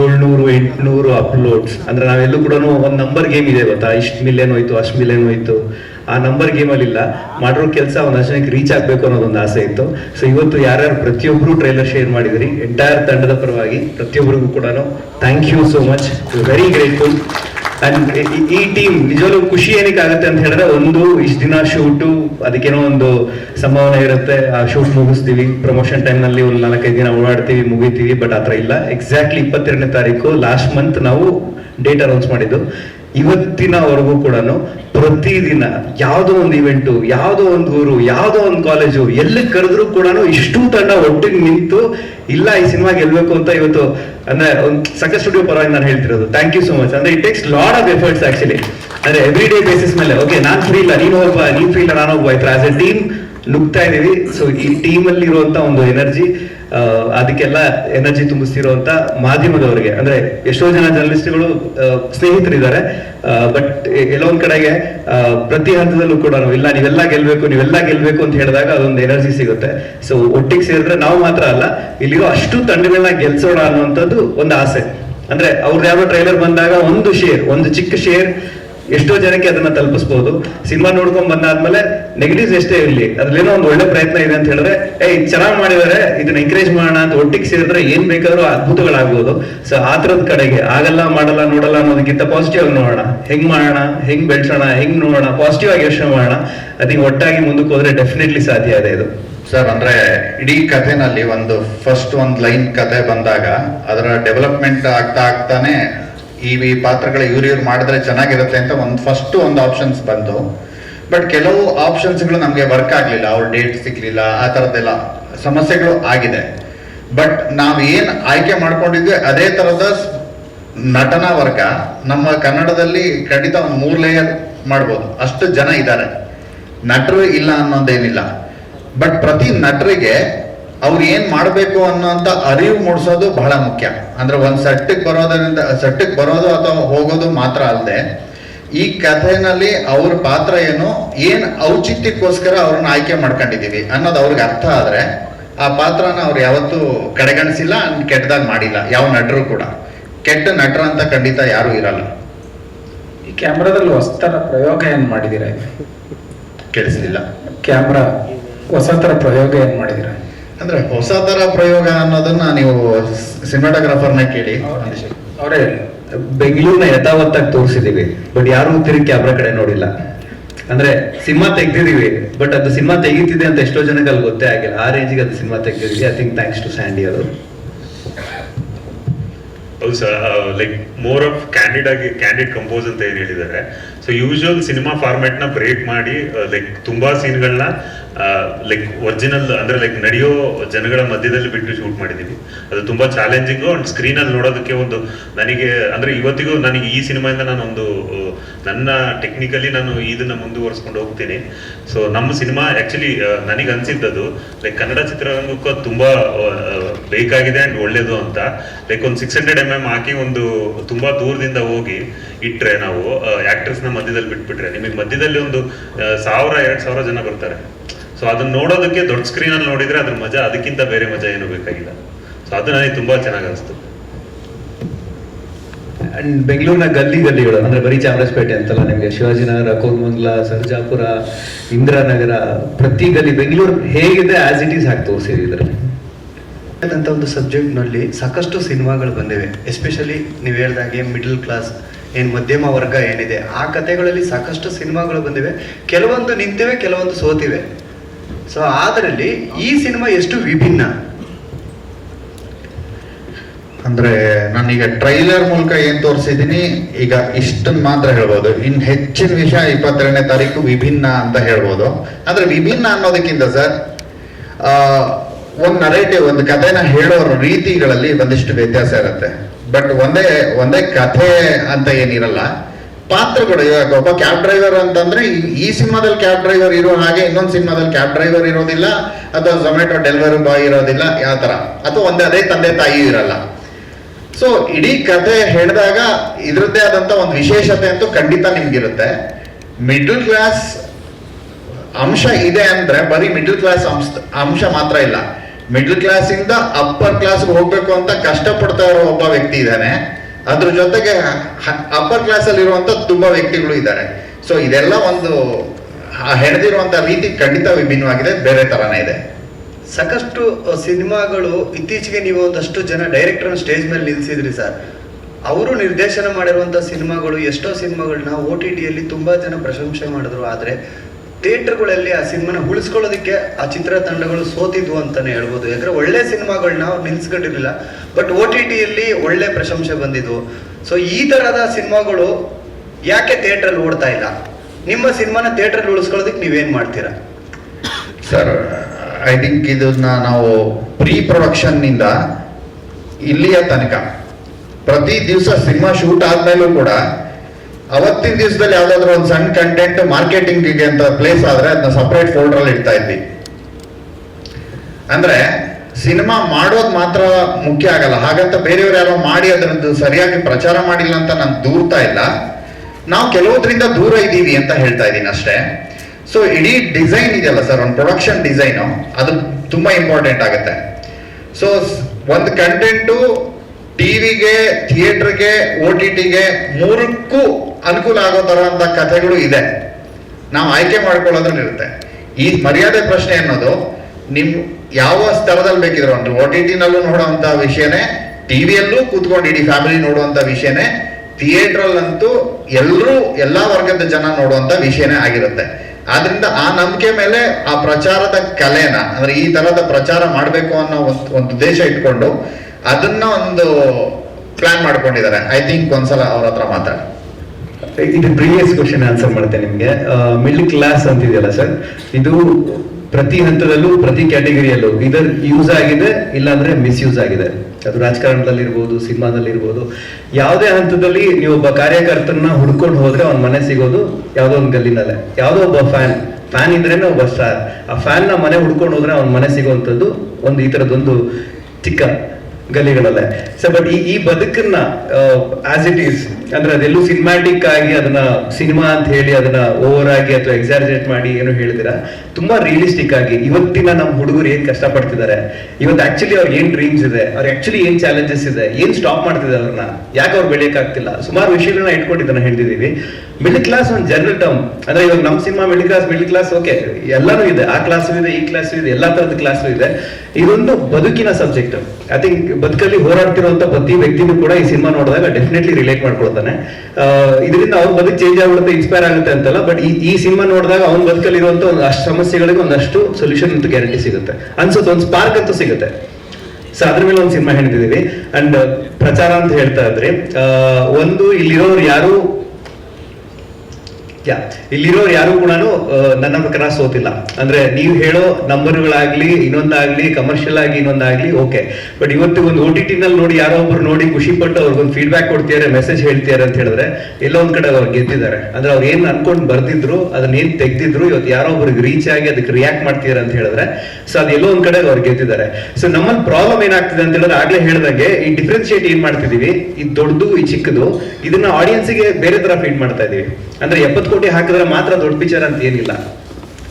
[SPEAKER 1] ಏಳ್ನೂರು, ಎಂಟ್ನೂರು ಅಪ್ಲೋಡ್ಸ್ ಅಂದ್ರೆ ನಾವೆಲ್ಲೂ ಕೂಡ ಒಂದು ನಂಬರ್ ಗೇಮ್ ಇದೆ ಗೊತ್ತಾ? ಇಷ್ಟು ಮಿಲಿಯನ್ ಹೋಯ್ತು, ಅಷ್ಟು ಮಿಲಿಯನ್ ಹೋಯ್ತು. ಆ ನಂಬರ್ ಗೇಮ್ ಅಲ್ಲಿ ಇಲ್ಲ ಮಾಡಿರೋ ಕೆಲಸ ಒಂದು ಜನಕ್ಕೆ ರೀಚ್ ಆಗ್ಬೇಕು ಅನ್ನೋದೊಂದು ಆಸೆ ಇತ್ತು. ಸೊ ಇವತ್ತು ಯಾರ್ಯಾರು ಪ್ರತಿಯೊಬ್ಬರು ಟ್ರೈಲರ್ ಶೇರ್ ಮಾಡಿದ್ರಿ ಎಂಟೈರ್ ತಂಡದ ಪರವಾಗಿ ಪ್ರತಿಯೊಬ್ಬರಿಗೂ ಕೂಡ thank you so much very grateful and ಈ ಟೀಮ್ ನಿಜವಾಗ್ಲೂ ಖುಷಿ ಏನಕ್ಕೆ ಆಗುತ್ತೆ ಅಂತ ಹೇಳಿದ್ರೆ ಒಂದು, ಇಷ್ಟ ದಿನ ಶೂಟು ಅದಕ್ಕೇನೋ ಒಂದು ಸಂಭಾವನೆ ಇರುತ್ತೆ. ಆ ಶೂಟ್ ಮುಗಿಸ್ತೀವಿ. ಪ್ರಮೋಷನ್ ಟೈಮ್ನಲ್ಲಿ ಒಂದು ನಾಲ್ಕೈದು ದಿನ ಓಡಾಡ್ತೀವಿ, ಮುಗಿತೀವಿ ಬಟ್ ಆತರ ಇಲ್ಲ. ಎಕ್ಸಾಕ್ಟ್ಲಿ ಇಪ್ಪತ್ತೆರಡನೇ ತಾರೀಕು ಲಾಸ್ಟ್ ಮಂತ್ ನಾವು ಡೇಟ್ ಅನೌನ್ಸ್ ಮಾಡಿದ್ದು. ಇವತ್ತಿನವರೆಗೂ ಕೂಡ ಪ್ರತಿದಿನ ಯಾವುದೋ ಒಂದು ಇವೆಂಟು, ಯಾವುದೋ ಒಂದು ಊರು, ಯಾವುದೋ ಒಂದು ಕಾಲೇಜು, ಎಲ್ಲಿ ಕರೆದ್ರು ಕೂಡ ಇಷ್ಟು ತಂಡ ಒಟ್ಟಿಗೆ ನಿಂತು, ಇಲ್ಲ ಈ ಸಿನಿಮಾ ಗೆಲ್ಬೇಕು ಅಂತ ಇವತ್ತು, ಅಂದ್ರೆ ಒಂದು ಸಕ್ಸಸ್ ಸ್ಟುಡಿಯೋ ಪರವಾಗಿ ನಾನು ಹೇಳ್ತಿರೋದು. ಥ್ಯಾಂಕ್ ಯು ಸೋ ಮಚ್ ಅಂದ್ರೆ it takes lot of efforts actually ಅಂದ್ರೆ ಎವ್ರಿ ಡೇ ಬೇಸಿಸ್ ಮೇಲೆ ಓಕೆ ನಾನ್ ಫ್ರೀ ಇಲ್ಲ, ನೀನು ಒಬ್ಬ ನೀನ್ ಫ್ರೀ ಇಲ್ಲ, ನಾನು ಆಯ್ತು ಆಸ್ ಎ ಟೀಮ್ ನುಗ್ತಾ ಇದೀವಿ ಸೊ ಈ ಟೀಮ್ ಅಲ್ಲಿ ಇರುವಂತ ಒಂದು ಎನರ್ಜಿ ಅದಕ್ಕೆಲ್ಲ ಎನರ್ಜಿ ತುಂಬಿಸ್ತಿರುವಂತ ಮಾಧ್ಯಮದವರಿಗೆ, ಅಂದ್ರೆ ಎಷ್ಟೋ ಜನ ಜರ್ನಲಿಸ್ಟ್ಗಳು ಸ್ನೇಹಿತರಿದ್ದಾರೆ. ಬಟ್ ಎಲ್ಲೋ ಒಂದ್ ಕಡೆಗೆ ಪ್ರತಿ ಹಂತದಲ್ಲೂ ಕೂಡ ಇಲ್ಲ, ನೀವೆಲ್ಲ ಗೆಲ್ಬೇಕು ನೀವೆಲ್ಲ ಗೆಲ್ಬೇಕು ಅಂತ ಹೇಳಿದಾಗ ಅದೊಂದು ಎನರ್ಜಿ ಸಿಗುತ್ತೆ. ಸೊ ಒಟ್ಟಿಗೆ ಸೇರಿದ್ರೆ ನಾವು ಮಾತ್ರ ಅಲ್ಲ, ಇಲ್ಲಿರೋ ಅಷ್ಟು ತಂಡಗಳನ್ನ ಗೆಲ್ಸೋಣ ಅನ್ನುವಂಥದ್ದು ಒಂದು ಆಸೆ. ಅಂದ್ರೆ ಅವ್ರದ್ದು ಯಾವ ಟ್ರೈಲರ್ ಬಂದಾಗ ಒಂದು ಶೇರ್, ಒಂದು ಚಿಕ್ಕ ಶೇರ್ ಎಷ್ಟೋ ಜನಕ್ಕೆ ಅದನ್ನ ತಲುಪಿಸಬಹುದು ಸಿನಿಮಾ ನೋಡ್ಕೊಂಡ್ ಬಂದಾದ್ಮೇಲೆ ನೆಗೆಟಿವ್ಸ್ ಎಷ್ಟೇ ಇರಲಿ, ಅದ್ರಲ್ಲೇನೋ ಒಂದು ಒಳ್ಳೆ ಪ್ರಯತ್ನ ಇದೆ ಅಂತ ಹೇಳಿದ್ರೆ ಏ ಚೆನ್ನಾಗಿ ಮಾಡಿದ್ದಾರೆ ಇದನ್ನ ಎಂಕರೇಜ್ ಮಾಡೋಣ ಅಂತ ಒಟ್ಟಿಗೆ ಸೇರಿದ್ರೆ ಏನ್ ಬೇಕಾದ್ರೂ ಅದ್ಭುತಗಳಾಗ್ಬೋದು. ಸೊ ಆ ತರದ ಕಡೆಗೆ ಆಗಲ್ಲ, ಮಾಡಲ್ಲ, ನೋಡಲ್ಲ ಅನ್ನೋದಕ್ಕಿಂತ ಪಾಸಿಟಿವ್ ಆಗಿ ನೋಡೋಣ. ಹೆಂಗ್ ಮಾಡೋಣ, ಹೆಂಗ್ ಬೆಳ್ಸೋಣ, ಹೆಂಗ್ ನೋಡೋಣ ಪಾಸಿಟಿವ್ ಆಗಿ ಯೋಚನೆ ಮಾಡೋಣ ಅದಕ್ಕೆ ಒಟ್ಟಾಗಿ ಮುಂದಕ್ಕೆ ಹೋದ್ರೆ ಡೆಫಿನೆಟ್ಲಿ ಸಾಧ್ಯ ಇದೆ ಇದು.
[SPEAKER 2] ಸರ್ ಅಂದ್ರೆ ಇಡೀ ಕಥೆನಲ್ಲಿ ಒಂದು ಫಸ್ಟ್ ಒಂದು ಲೈನ್ ಕತೆ ಬಂದಾಗ, ಅದರ ಡೆವಲಪ್ಮೆಂಟ್ ಆಗ್ತಾ ಆಗ್ತಾನೆ ಈ ಈ ಪಾತ್ರಗಳ ಇವ್ರು ಇವ್ರು ಮಾಡಿದ್ರೆ ಚೆನ್ನಾಗಿರುತ್ತೆ ಅಂತ ಒಂದು ಫಸ್ಟ್ ಒಂದು ಆಪ್ಷನ್ಸ್ ಬಂತು. ಬಟ್ ಕೆಲವು ಆಪ್ಷನ್ಸ್ಗಳು ನಮಗೆ ವರ್ಕ್ ಆಗಲಿಲ್ಲ, ಅವ್ರ ಡೇಟ್ ಸಿಗ್ಲಿಲ್ಲ, ಆ ಥರದ್ದೆಲ್ಲ ಸಮಸ್ಯೆಗಳು ಆಗಿದೆ. ಬಟ್ ನಾವು ಏನು ಆಯ್ಕೆ ಮಾಡ್ಕೊಂಡಿದ್ವಿ, ಅದೇ ನಟನ ನಟನಾ ವರ್ಗ ನಮ್ಮ ಕನ್ನಡದಲ್ಲಿ ಖಂಡಿತ ಒಂದು ಮೂರು ಲೇಯರ್ ಮಾಡ್ಬೋದು. ಅಷ್ಟು ಜನ ಇದ್ದಾರೆ. ನಟರು ಇಲ್ಲ ಅನ್ನೋದೇನಿಲ್ಲ. ಬಟ್ ಪ್ರತಿ ನಟರಿಗೆ ಅವ್ರು ಏನ್ ಮಾಡಬೇಕು ಅನ್ನೋಂತ ಅರಿವು ಮೂಡಿಸೋದು ಬಹಳ ಮುಖ್ಯ. ಅಂದ್ರೆ ಒಂದ್ ಸೆಟ್ಟಿಗೆ ಬರೋದರಿಂದ ಸೆಟ್ಟಿಗೆ ಬರೋದು ಅಥವಾ ಹೋಗೋದು ಮಾತ್ರ ಅಲ್ಲದೆ ಈ ಕಥೆನಲ್ಲಿ ಅವ್ರ ಪಾತ್ರ ಏನು ಏನ್ ಔಚಿತ್ಯಕ್ಕೋಸ್ಕರ ಅವ್ರನ್ನ ಆಯ್ಕೆ ಮಾಡ್ಕೊಂಡಿದೀವಿ ಅನ್ನೋದು ಅವ್ರಿಗೆ ಅರ್ಥ ಆದ್ರೆ ಆ ಪಾತ್ರನ ಅವ್ರು ಯಾವತ್ತೂ ಕಡೆಗಣಿಸಿಲ್ಲ ಕೆಟ್ಟದಾಗ ಕೆಟ್ಟದಾಗಿ ಮಾಡಿಲ್ಲ ಯಾವ ನಟರು ಕೂಡ. ಕೆಟ್ಟ ನಟರು ಅಂತ ಖಂಡಿತ ಯಾರು ಇರಲ್ಲ.
[SPEAKER 3] ಈ ಕ್ಯಾಮ್ರಾದಲ್ಲಿ ಹೊಸತರ ಪ್ರಯೋಗ ಏನ್ ಮಾಡಿದಿರ
[SPEAKER 2] ಕೇಳಿಸ್ಲಿಲ್ಲ.
[SPEAKER 3] ಕ್ಯಾಮ್ರಾ ಹೊಸತರ ಪ್ರಯೋಗ ಏನ್ ಮಾಡಿದಿರ
[SPEAKER 2] ಅಂದ್ರೆ ಹೊಸ ತರ ಪ್ರಯೋಗ ಅನ್ನೋದನ್ನ ನೀವು ಸಿನಿಮಾಟೋಗ್ರಾಫರ್ನ ಕೇಳಿ.
[SPEAKER 3] ಅವರೇ.
[SPEAKER 1] ಬೆಂಗಳೂರಿನ ಯಥಾವತ್ತಾಗಿ ತೋರಿಸಿದೀವಿ ಬಟ್ ಯಾರು ತಿರುಗಿ ಕ್ಯಾಮ್ರಾ ಕಡೆ ನೋಡಿಲ್ಲ. ಅಂದ್ರೆ ಸಿನಿಮಾ ತೆಗ್ದಿದೀವಿ ಬಟ್ ಅದು ಸಿನಿಮಾ ತೆಗೀತಿದೆ ಅಂತ ಎಷ್ಟೋ ಜನಕ್ಕೆ ಅಲ್ಲಿ ಗೊತ್ತೇ ಆಗಿಲ್ಲ. ಆ ರೇಂಜಿಗೆ ಅದು cinema ತೆಗ್ದಿದೀವಿ. I think thanks to Sandy ಅವರು.
[SPEAKER 4] ಹೌದು sir like more of candid ಆಗಿ ಕ್ಯಾಂಡಿಡ್ ಕಂಪೋಸ್ ಅಂತ ಏನು ಹೇಳಿದ್ದಾರೆ. ಸೊ ಯೂಶುವಲ್ ಸಿನಿಮಾ ಫಾರ್ಮೆಟ್ನ ನ ಬ್ರೇಕ್ ಮಾಡಿ ಲೈಕ್ ತುಂಬಾ ಸೀನ್ಗಳನ್ನ ಲೈಕ್ ಒರಿಜಿನಲ್ ಅಂದ್ರೆ ಲೈಕ್ ನಡೆಯೋ ಜನಗಳ ಮಧ್ಯದಲ್ಲಿ ಬಿಟ್ಟು ಶೂಟ್ ಮಾಡಿದೀವಿ ಅದು ತುಂಬಾ ಚಾಲೆಂಜಿಂಗು ಅಂಡ್ ಸ್ಕ್ರೀನ್ ಅಲ್ಲಿ ನೋಡೋದಕ್ಕೆ ಒಂದು ನನಗೆ, ಅಂದ್ರೆ, ಇವತ್ತಿಗೂ ನನಗೆ ಈ ಸಿನಿಮಾಯಿಂದ ನಾನು ಒಂದು ನನ್ನ ಟೆಕ್ನಿಕಲಿ ನಾನು ಇದನ್ನ ಮುಂದುವರ್ಸ್ಕೊಂಡು ಹೋಗ್ತೀನಿ. ಸೊ ನಮ್ಮ ಸಿನಿಮಾ ಆಕ್ಚುಲಿ ನನಗೆ ಅನ್ಸಿದ್ದದು ಲೈಕ್ ಕನ್ನಡ ಚಿತ್ರರಂಗಕ್ಕೂ ತುಂಬಾ ಬೇಕಾಗಿದೆ ಅಂಡ್ ಒಳ್ಳೇದು ಅಂತ. ಲೈಕ್ ಒಂದು ಸಿಕ್ಸ್ ಹಂಡ್ರೆಡ್ ಎಂ ಎಂ ಹಾಕಿ ಒಂದು ತುಂಬಾ ದೂರದಿಂದ ಹೋಗಿ ಇಟ್ರೆ ನಾವು ಆಕ್ಟ್ರೆಸ್ನ ಮಧ್ಯದಲ್ಲಿ ಬಿಟ್ಬಿಟ್ರೆ, ನಿಮಗೆ ಮಧ್ಯದಲ್ಲಿ ಒಂದು ಸಾವಿರ, ಎರಡ್ ಸಾವಿರ ಜನ ಬರ್ತಾರೆ. ಸೊ ಅದನ್ನ ನೋಡೋದಕ್ಕೆ ದೊಡ್ಡ ಸ್ಕ್ರೀನ್ ಅಲ್ಲಿ ನೋಡಿದ್ರೆ ಅದ್ರ ಮಜಾ ಅದಕ್ಕಿಂತ ಬೇರೆ ಮಜಾ ಏನು ಬೇಕಾಗಿಲ್ಲ. ಸೊ ಅದು ನನಗೆ ತುಂಬಾ ಚೆನ್ನಾಗಿ ಅನಿಸ್ತು
[SPEAKER 1] ಅಂಡ್ ಬೆಂಗಳೂರಿನ ಗಲ್ಲಿ ಗಲ್ಲಿಗಳು ಅಂದ್ರೆ ಬರೀ ಚಾಮರಾಜಪೇಟೆ ಅಂತಲ್ಲ ನಿಮಗೆ ಶಿವಾಜಿನಗರ ಕೋಲ್ಮಂಗ್ಲ ಸರ್ಜಾಪುರ ಇಂದಿರಾನಗರ ಪ್ರತಿ ಗಲ್ಲಿ ಬೆಂಗಳೂರು ಹೇಗಿದೆ ಆಸ್ ಇಟ್ ಈಸ್ ಹಾಕಿ ತೋರಿಸಿರಿ ಇದರಲ್ಲಿ.
[SPEAKER 5] ಅಂತ ಒಂದು ಸಬ್ಜೆಕ್ಟ್ನಲ್ಲಿ ಸಾಕಷ್ಟು ಸಿನಿಮಾಗಳು ಬಂದಿವೆ. ಎಸ್ಪೆಷಲಿ ನೀವು ಹೇಳ್ದಾಗೆ ಮಿಡಲ್ ಕ್ಲಾಸ್ ಏನು ಮಧ್ಯಮ ವರ್ಗ ಏನಿದೆ ಆ ಕಥೆಗಳಲ್ಲಿ ಸಾಕಷ್ಟು ಸಿನಿಮಾಗಳು ಬಂದಿವೆ. ಕೆಲವೊಂದು ನಿಂತಿವೆ ಕೆಲವೊಂದು ಸೋತಿವೆ. ಸೊ ಅದರಲ್ಲಿ ಈ ಸಿನಿಮಾ ಎಷ್ಟು ವಿಭಿನ್ನ?
[SPEAKER 2] ಅಂದ್ರೆ ನಾನೀಗ ಟ್ರೈಲರ್ ಮೂಲಕ ಏನ್ ತೋರಿಸಿದೀನಿ ಈಗ ಇಷ್ಟನ್ ಮಾತ್ರ ಹೇಳ್ಬೋದು. ಇನ್ ಹೆಚ್ಚಿನ ವಿಷಯ ಇಪ್ಪತ್ತೆರಡನೇ ತಾರೀಕು ವಿಭಿನ್ನ ಅಂತ ಹೇಳ್ಬೋದು. ಆದ್ರೆ ವಿಭಿನ್ನ ಅನ್ನೋದಕ್ಕಿಂತ ಸರ್ ಒಂದು ನರೇಟಿವ್ ಒಂದು ಕಥೆನ ಹೇಳೋ ರೀತಿಗಳಲ್ಲಿ ಒಂದಿಷ್ಟು ವ್ಯತ್ಯಾಸ ಇರುತ್ತೆ. ಬಟ್ ಒಂದೇ ಒಂದೇ ಕಥೆ ಅಂತ ಏನಿರಲ್ಲ ಪಾತ್ರಗಳು ಇವಾಗ ಒಬ್ಬ ಕ್ಯಾಬ್ ಡ್ರೈವರ್ ಅಂತಂದ್ರೆ ಈ- ಸಿನಿಮಾದಲ್ಲಿ ಕ್ಯಾಬ್ ಡ್ರೈವರ್ ಇರೋ ಹಾಗೆ ಇನ್ನೊಂದು ಸಿನಿಮಾದಲ್ಲಿ ಕ್ಯಾಬ್ ಡ್ರೈವರ್ ಇರೋದಿಲ್ಲ, ಅಥವಾ ಝೊಮ್ಯಾಟೊ ಡೆಲಿವರಿ ಬಾಯ್ ಇರೋದಿಲ್ಲ ಯಾವ ತರ ಅಥವಾ ಒಂದೇ ಅದೇ ತಂದೆ ತಾಯಿ ಇರಲ್ಲ. ಸೊ ಇಡೀ ಕತೆ ಹೇಳಿದಾಗ ಇದ್ರದ್ದೇ ಆದಂತ ಒಂದು ವಿಶೇಷತೆ ಅಂತೂ ಖಂಡಿತ ನಿಮ್ಗಿರುತ್ತೆ. ಮಿಡ್ಲ್ ಕ್ಲಾಸ್ ಅಂಶ ಇದೆ ಅಂದ್ರೆ ಬರೀ ಮಿಡ್ಲ್ ಕ್ಲಾಸ್ ಅಂಶ ಅಂಶ ಮಾತ್ರ ಇಲ್ಲ. ಮಿಡ್ಲ್ ಕ್ಲಾಸ್ ಇಂದ ಅಪ್ಪರ್ ಕ್ಲಾಸ್ ಹೋಗ್ಬೇಕು ಅಂತ ಕಷ್ಟಪಡ್ತಾ ಇರೋ ಒಬ್ಬ ವ್ಯಕ್ತಿ ಇದ್ದಾನೆ. ಅದ್ರ ಜೊತೆಗೆ ಅಪ್ಪರ್ ಕ್ಲಾಸ್ ಅಲ್ಲಿ ಇರುವಂತ ತುಂಬಾ ವ್ಯಕ್ತಿಗಳು ಇದ್ದಾರೆ. ಸೊ ಇದೆಲ್ಲ ಒಂದು ಹೆಣದಿರುವಂತ ರೀತಿ ಖಂಡಿತ ವಿಭಿನ್ನವಾಗಿದೆ, ಬೇರೆ ತರಾನೇ ಇದೆ.
[SPEAKER 5] ಸಾಕಷ್ಟು ಸಿನಿಮಾಗಳು, ಇತ್ತೀಚೆಗೆ ನೀವು ಒಂದಷ್ಟು ಜನ ಡೈರೆಕ್ಟರ್ ಸ್ಟೇಜ್ ಮೇಲೆ ನಿಲ್ಸಿದ್ರಿ ಸರ್. ಅವರು ನಿರ್ದೇಶನ ಮಾಡಿರುವಂಥ ಸಿನಿಮಾಗಳು, ಎಷ್ಟೋ ಸಿನಿಮಾಗಳನ್ನ ಓ ಟಿ ಟಿಯಲ್ಲಿ ತುಂಬ ಜನ ಪ್ರಶಂಸೆ ಮಾಡಿದ್ರು. ಆದರೆ ಥಿಯೇಟರ್ಗಳಲ್ಲಿ ಆ ಸಿನಿಮಾನ ಉಳಿಸ್ಕೊಳ್ಳೋದಕ್ಕೆ ಆ ಚಿತ್ರತಂಡಗಳು ಸೋತಿದ್ವು ಅಂತಾನೆ ಹೇಳ್ಬೋದು. ಯಾಕಂದ್ರೆ ಒಳ್ಳೆ ಸಿನಿಮಾಗಳನ್ನ ಅವ್ರು ನಿಲ್ಸ್ಕೊಂಡಿರಲಿಲ್ಲ. ಬಟ್ ಓ ಟಿ ಟಿಯಲ್ಲಿ ಒಳ್ಳೆ ಪ್ರಶಂಸೆ ಬಂದಿದ್ವು. ಸೊ ಈ ಥರದ ಸಿನಿಮಾಗಳು ಯಾಕೆ ಥಿಯೇಟ್ರಲ್ಲಿ ಓಡ್ತಾ ಇಲ್ಲ? ನಿಮ್ಮ ಸಿನಿಮಾನ ಥಿಯೇಟ್ರಲ್ಲಿ ಉಳಿಸ್ಕೊಳ್ಳೋದಕ್ಕೆ ನೀವೇನು ಮಾಡ್ತೀರಾ?
[SPEAKER 2] ಸರ್ ಐ ಥಿಂಕ್ ಇದನ್ನ ನಾವು ಪ್ರೀ ಪ್ರೊಡಕ್ಷನ್ನಿಂದ ಇಲ್ಲಿಯ ತನಕ ಪ್ರತಿ ದಿವಸ ಸಿನಿಮಾ ಶೂಟ್ ಆದ್ಮೇಲೂ ಕೂಡ ಅವತ್ತಿನ ದಿವಸದಲ್ಲಿ ಯಾವ್ದಾದ್ರು ಒಂದು ಸಣ್ಣ ಕಂಟೆಂಟ್ ಮಾರ್ಕೆಟಿಂಗ್ ಅಂತ ಪ್ಲೇಸ್ ಆದ್ರೆ ಅದನ್ನ ಸಪರೇಟ್ ಫೋಲ್ಡರ್ ಅಲ್ಲಿ ಇಡ್ತಾ ಇದ್ವಿ. ಅಂದ್ರೆ ಸಿನಿಮಾ ಮಾಡೋದು ಮಾತ್ರ ಮುಖ್ಯ ಆಗಲ್ಲ. ಹಾಗಂತ ಬೇರೆಯವ್ರು ಯಾರೋ ಮಾಡಿ ಅದರದ್ದು ಸರಿಯಾಗಿ ಪ್ರಚಾರ ಮಾಡಿಲ್ಲ ಅಂತ ನಾನು ದೂರ್ತಾ ಇಲ್ಲ. ನಾವು ಕೆಲವೊಂದ್ರಿಂದ ದೂರ ಇದ್ದೀವಿ ಅಂತ ಹೇಳ್ತಾ ಇದ್ದೀನಿ ಅಷ್ಟೇ. ಸೊ ಇಡೀ ಡಿಸೈನ್ ಇದೆಯಲ್ಲ ಸರ್ ಒಂದು ಪ್ರೊಡಕ್ಷನ್ ಡಿಸೈನು ಅದು ತುಂಬಾ ಇಂಪಾರ್ಟೆಂಟ್ ಆಗುತ್ತೆ. ಸೊ ಒಂದು ಕಂಟೆಂಟು ಟಿವಿಗೆ ಥಿಯೇಟರ್ಗೆ ಓ ಟಿ ಟಿಗೆ ಮೂರಕ್ಕೂ ಅನುಕೂಲ ಆಗೋ ತರ ಅಂತ ಕಥೆಗಳು ಇದೆ. ನಾವು ಆಯ್ಕೆ ಮಾಡ್ಕೊಳ್ಳೋದ್ರಲ್ಲಿ ಇರುತ್ತೆ ಈ ಮರ್ಯಾದೆ ಪ್ರಶ್ನೆ ಅನ್ನೋದು ನಿಮ್ ಯಾವ ಸ್ಥಳದಲ್ಲಿ ಬೇಕಿದ್ರು ಅಂದ್ರೆ ಓ ಟಿ ಟಿನಲ್ಲೂ ನೋಡುವಂತ ವಿಷಯನೇ ಟಿವಿಯಲ್ಲೂ ಕೂತ್ಕೊಂಡು ಇಡೀ ಫ್ಯಾಮಿಲಿ ನೋಡುವಂತ ವಿಷಯನೇ ಥಿಯೇಟರ್ ಅಂತೂ ಎಲ್ಲರೂ ಎಲ್ಲಾ ವರ್ಗದ ಜನ ನೋಡುವಂತ ವಿಷಯನೇ ಆಗಿರುತ್ತೆ. ಆದ್ರಿಂದ ಆ ನಂಬಿಕೆ ಮೇಲೆ ಆ ಪ್ರಚಾರದ ಕಲೆನ, ಅಂದ್ರೆ ಈ ತರದ ಪ್ರಚಾರ ಮಾಡಬೇಕು ಅನ್ನೋ ಒಂದು ಒಂದು ಉದ್ದೇಶ ಇಟ್ಕೊಂಡು ಅದನ್ನ ಒಂದು ಪ್ಲಾನ್ ಮಾಡ್ಕೊಂಡಿದ್ದಾರೆ. ಐ ಥಿಂಕ್ ಒಂದ್ಸಲ ಅವ್ರ ಹತ್ರ ಮಾತಾಡಿ.
[SPEAKER 1] ಇದು ಪ್ರೀವಿಯಸ್ ಕ್ವಶನ್ ಆನ್ಸರ್ ಮಾಡ್ತೇನೆ ನಿಮಗೆ. ಮಿಡ್ಲ್ ಕ್ಲಾಸ್ ಅಂತಿದೆಯಲ್ಲ ಸರ್ ಇದು ಪ್ರತಿ ಹಂತದಲ್ಲೂ, ಪ್ರತಿ ಕ್ಯಾಟಗರಿಯಲ್ಲೂ ಇದರ್ ಯೂಸ್ ಆಗಿದೆ, ಇಲ್ಲಾಂದ್ರೆ ಮಿಸ್ಯೂಸ್ ಆಗಿದೆ. ಅದು ರಾಜಕಾರಣದಲ್ಲಿ ಇರ್ಬೋದು ಸಿನಿಮಾದಲ್ಲಿ ಇರ್ಬೋದು ಯಾವುದೇ ಹಂತದಲ್ಲಿ ನೀವು ಒಬ್ಬ ಕಾರ್ಯಕರ್ತನ ಹುಡ್ಕೊಂಡು ಹೋದ್ರೆ ಅವ್ನ ಮನೆ ಸಿಗೋದು ಯಾವುದೋ ಒಂದು ಗಲ್ಲಿನಲ್ಲೇ. ಯಾವುದೋ ಒಬ್ಬ ಫ್ಯಾನ್ ಫ್ಯಾನ್ ಇದ್ರೇನೆ ಒಬ್ಬ ಸ್ಟಾರ್ ಆ ಫ್ಯಾನ್ನ ಮನೆ ಹುಡ್ಕೊಂಡು ಹೋದ್ರೆ ಅವ್ನ ಮನೆ ಸಿಗುವಂಥದ್ದು ಒಂದು ಈ ತರದೊಂದು ಚಿಕ್ಕ ಗಲಿಗಳಲ್ಲೇ ಸೊ ಬಟ್ ಈ ಈ ಬದುಕನ್ನ ಆಸ್ ಇಟ್ ಈಸ್ ಅಂದ್ರೆ ಅದೆಲ್ಲೂ ಸಿನಿಮ್ಯಾಟಿಕ್ ಆಗಿ ಅದನ್ನ ಸಿನಿಮಾ ಅಂತ ಹೇಳಿ ಅದನ್ನ ಓವರ್ ಆಗಿ ಅಥವಾ ಎಕ್ಸಾಜರೇಟ್ ಮಾಡಿ ಏನು ಹೇಳಿದಿರ ತುಂಬಾ ರಿಯಲಿಸ್ಟಿಕ್ ಆಗಿ ಇವತ್ತಿನ ನಮ್ಮ ಹುಡುಗರು ಏನ್ ಕಷ್ಟ ಪಡ್ತಿದ್ದಾರೆ ಇವತ್ತು ಆಕ್ಚುಲಿ ಅವ್ರಿಗೆ ಏನ್ ಡ್ರೀಮ್ಸ್ ಇದೆ? ಅವ್ರು ಆಕ್ಚುಲಿ ಏನ್ ಚಾಲೆಂಜಸ್ ಇದೆ? ಏನ್ ಸ್ಟಾಪ್ ಮಾಡ್ತಿದೆ ಅವ್ರನ್ನ? ಯಾಕೆ ಅವ್ರು ಬೆಳೆಯಕ್ಕಾಗ್ತಿಲ್ಲ? ಸುಮಾರು ವಿಷಯಗಳನ್ನ ಇಟ್ಕೊಂಡಿದ್ದನ್ನ ಹೇಳ್ತಿದೀವಿ ಮಿಡಲ್ ಕ್ಲಾಸ್ ಒಂದು ಜನರಲ್ ಟರ್ಮ್ ಅಂದ್ರೆ ಇವಾಗ ನಮ್ಮ cinema middle class middle class okay ಎಲ್ಲಾನು ಇದೆ. ಆ ಕ್ಲಾಸ್ ಇದೆ, ಈ ಕ್ಲಾಸ್ ಇದೆ, ಎಲ್ಲಾ ತರದ ಕ್ಲಾಸ್ ಇದೆ. ಇದೊಂದು ಬದುಕಿನ ಸಬ್ಜೆಕ್ಟ್ ಐ ಥಿಂಕ್ ಬದುಕಲ್ಲಿ ಹೋರಾಡ್ತಿರುವಂತ ಪ್ರತಿ ವ್ಯಕ್ತಿನೂ ಕೂಡ ಈ ಸಿನಿಮಾ ನೋಡಿದಾಗ ಡೆಫಿನೆಟ್ಲಿ ರಿಲೇಟ್ ಮಾಡ್ಕೊಳ್ತಾನೆ. ಇದರಿಂದ ಅವ್ರ ಬದುಕು ಚೇಂಜ್ ಆಗ್ಬಿಡುತ್ತೆ ಇನ್ಸ್ಪೈರ್ ಆಗುತ್ತೆ ಅಂತಲ್ಲ ಬಟ್ ಈ ಸಿನಿಮಾ ನೋಡಿದಾಗ ಅವ್ನ ಬದುಕಲ್ಲಿ ಇರುವಂತ ಒಂದು ಅಷ್ಟು ಸಮಸ್ಯೆಗಳಿಗೆ ಒಂದಷ್ಟು ಸೊಲ್ಯೂಷನ್ ಅಂತ ಗ್ಯಾರಂಟಿ ಸಿಗುತ್ತೆ. ಅನ್ಸುತ್ತೆ, ಒಂದು ಸ್ಪಾರ್ಕ್ ಅಂತೂ ಸಿಗುತ್ತೆ. ಸೊ ಅದ್ರ ಮೇಲೆ ಒಂದು ಸಿನಿಮಾ ಹೇಳ್ತಿದೀವಿ ಅಂಡ್ ಪ್ರಚಾರ ಅಂತ ಹೇಳ್ತಾ ಇದ್ರೆ ಒಂದು ಇಲ್ಲಿರೋರು ಯಾರು ಯಾ ಇಲ್ಲಿರೋ ಯಾರು ಕೂಡ ನನ್ನ ಪ್ರಕಾರ ಸೋತಿಲ್ಲ. ಅಂದ್ರೆ ನೀವು ಹೇಳೋ ನಂಬರ್ಗಳಾಗ್ಲಿ, ಇನ್ನೊಂದಾಗ್ಲಿ ಕಮರ್ಷಿಯಲ್ ಆಗಿ ಇನ್ನೊಂದಾಗ್ಲಿ, ಓಕೆ. ಬಟ್ ಇವತ್ತು ಒಂದು ಓ ಟಿ ನಲ್ಲಿ ನೋಡಿ, ಯಾರೋ ಒಬ್ರು ನೋಡಿ ಖುಷಿ ಪಟ್ಟು ಅವ್ರಿಗೊಂದು ಫೀಡ್ಬ್ಯಾಕ್ ಕೊಡ್ತಿದ್ದಾರೆ ಮೆಸೇಜ್ ಹೇಳ್ತಿದ್ದಾರೆ ಅಂತ ಹೇಳಿದ್ರೆ, ಎಲ್ಲೋ ಒಂದ್ ಕಡೆ ಅವ್ರು ಗೆದ್ದಿದ್ದಾರೆ. ಅಂದ್ರೆ ಅವ್ರು ಏನ್ ಅನ್ಕೊಂಡ್ ಬರ್ದಿದ್ರು, ಅದನ್ನ ಏನ್ ತೆಗ್ದಿದ್ರು, ಇವತ್ತು ಯಾರೋ ಒಬ್ರಿಗೆ ರೀಚ್ ಆಗಿ ಅದಕ್ಕೆ ರಿಯಾಕ್ಟ್ ಮಾಡ್ತಿದಾರೆ ಅಂತ ಹೇಳಿದ್ರೆ ಸೊ ಅದು ಎಲ್ಲೋ ಒಂದ್ ಕಡೆ ಅವ್ರು ಗೆದ್ದಿದ್ದಾರೆ. ಸೊ ನಮ್ಮಲ್ಲಿ ಪ್ರಾಬ್ಲಮ್ ಏನಾಗ್ತಿದೆ ಅಂತ ಹೇಳಿದ್ರೆ, ಆಗ್ಲೇ ಹೇಳ್ದಂಗೆ, ಈ ಡಿಫ್ರೆನ್ಶಿಯೇಟ್ ಏನ್ ಮಾಡ್ತಿದೀವಿ ಈ ದೊಡ್ಡದು, ಈ ಚಿಕ್ಕದು, ಇದನ್ನ ಆಡಿಯನ್ಸ್ಗೆ ಬೇರೆ ತರ ಫೀಡ್ ಮಾಡ್ತಾ ಇದೀವಿ. ಅಂದ್ರೆ ಎಪ್ಪತ್ತು ಕೋಟಿ ಹಾಕಿದ್ರೆ ಮಾತ್ರ ದೊಡ್ಡ ಪಿಕ್ಚರ್ ಅಂತ ಏನಿಲ್ಲ.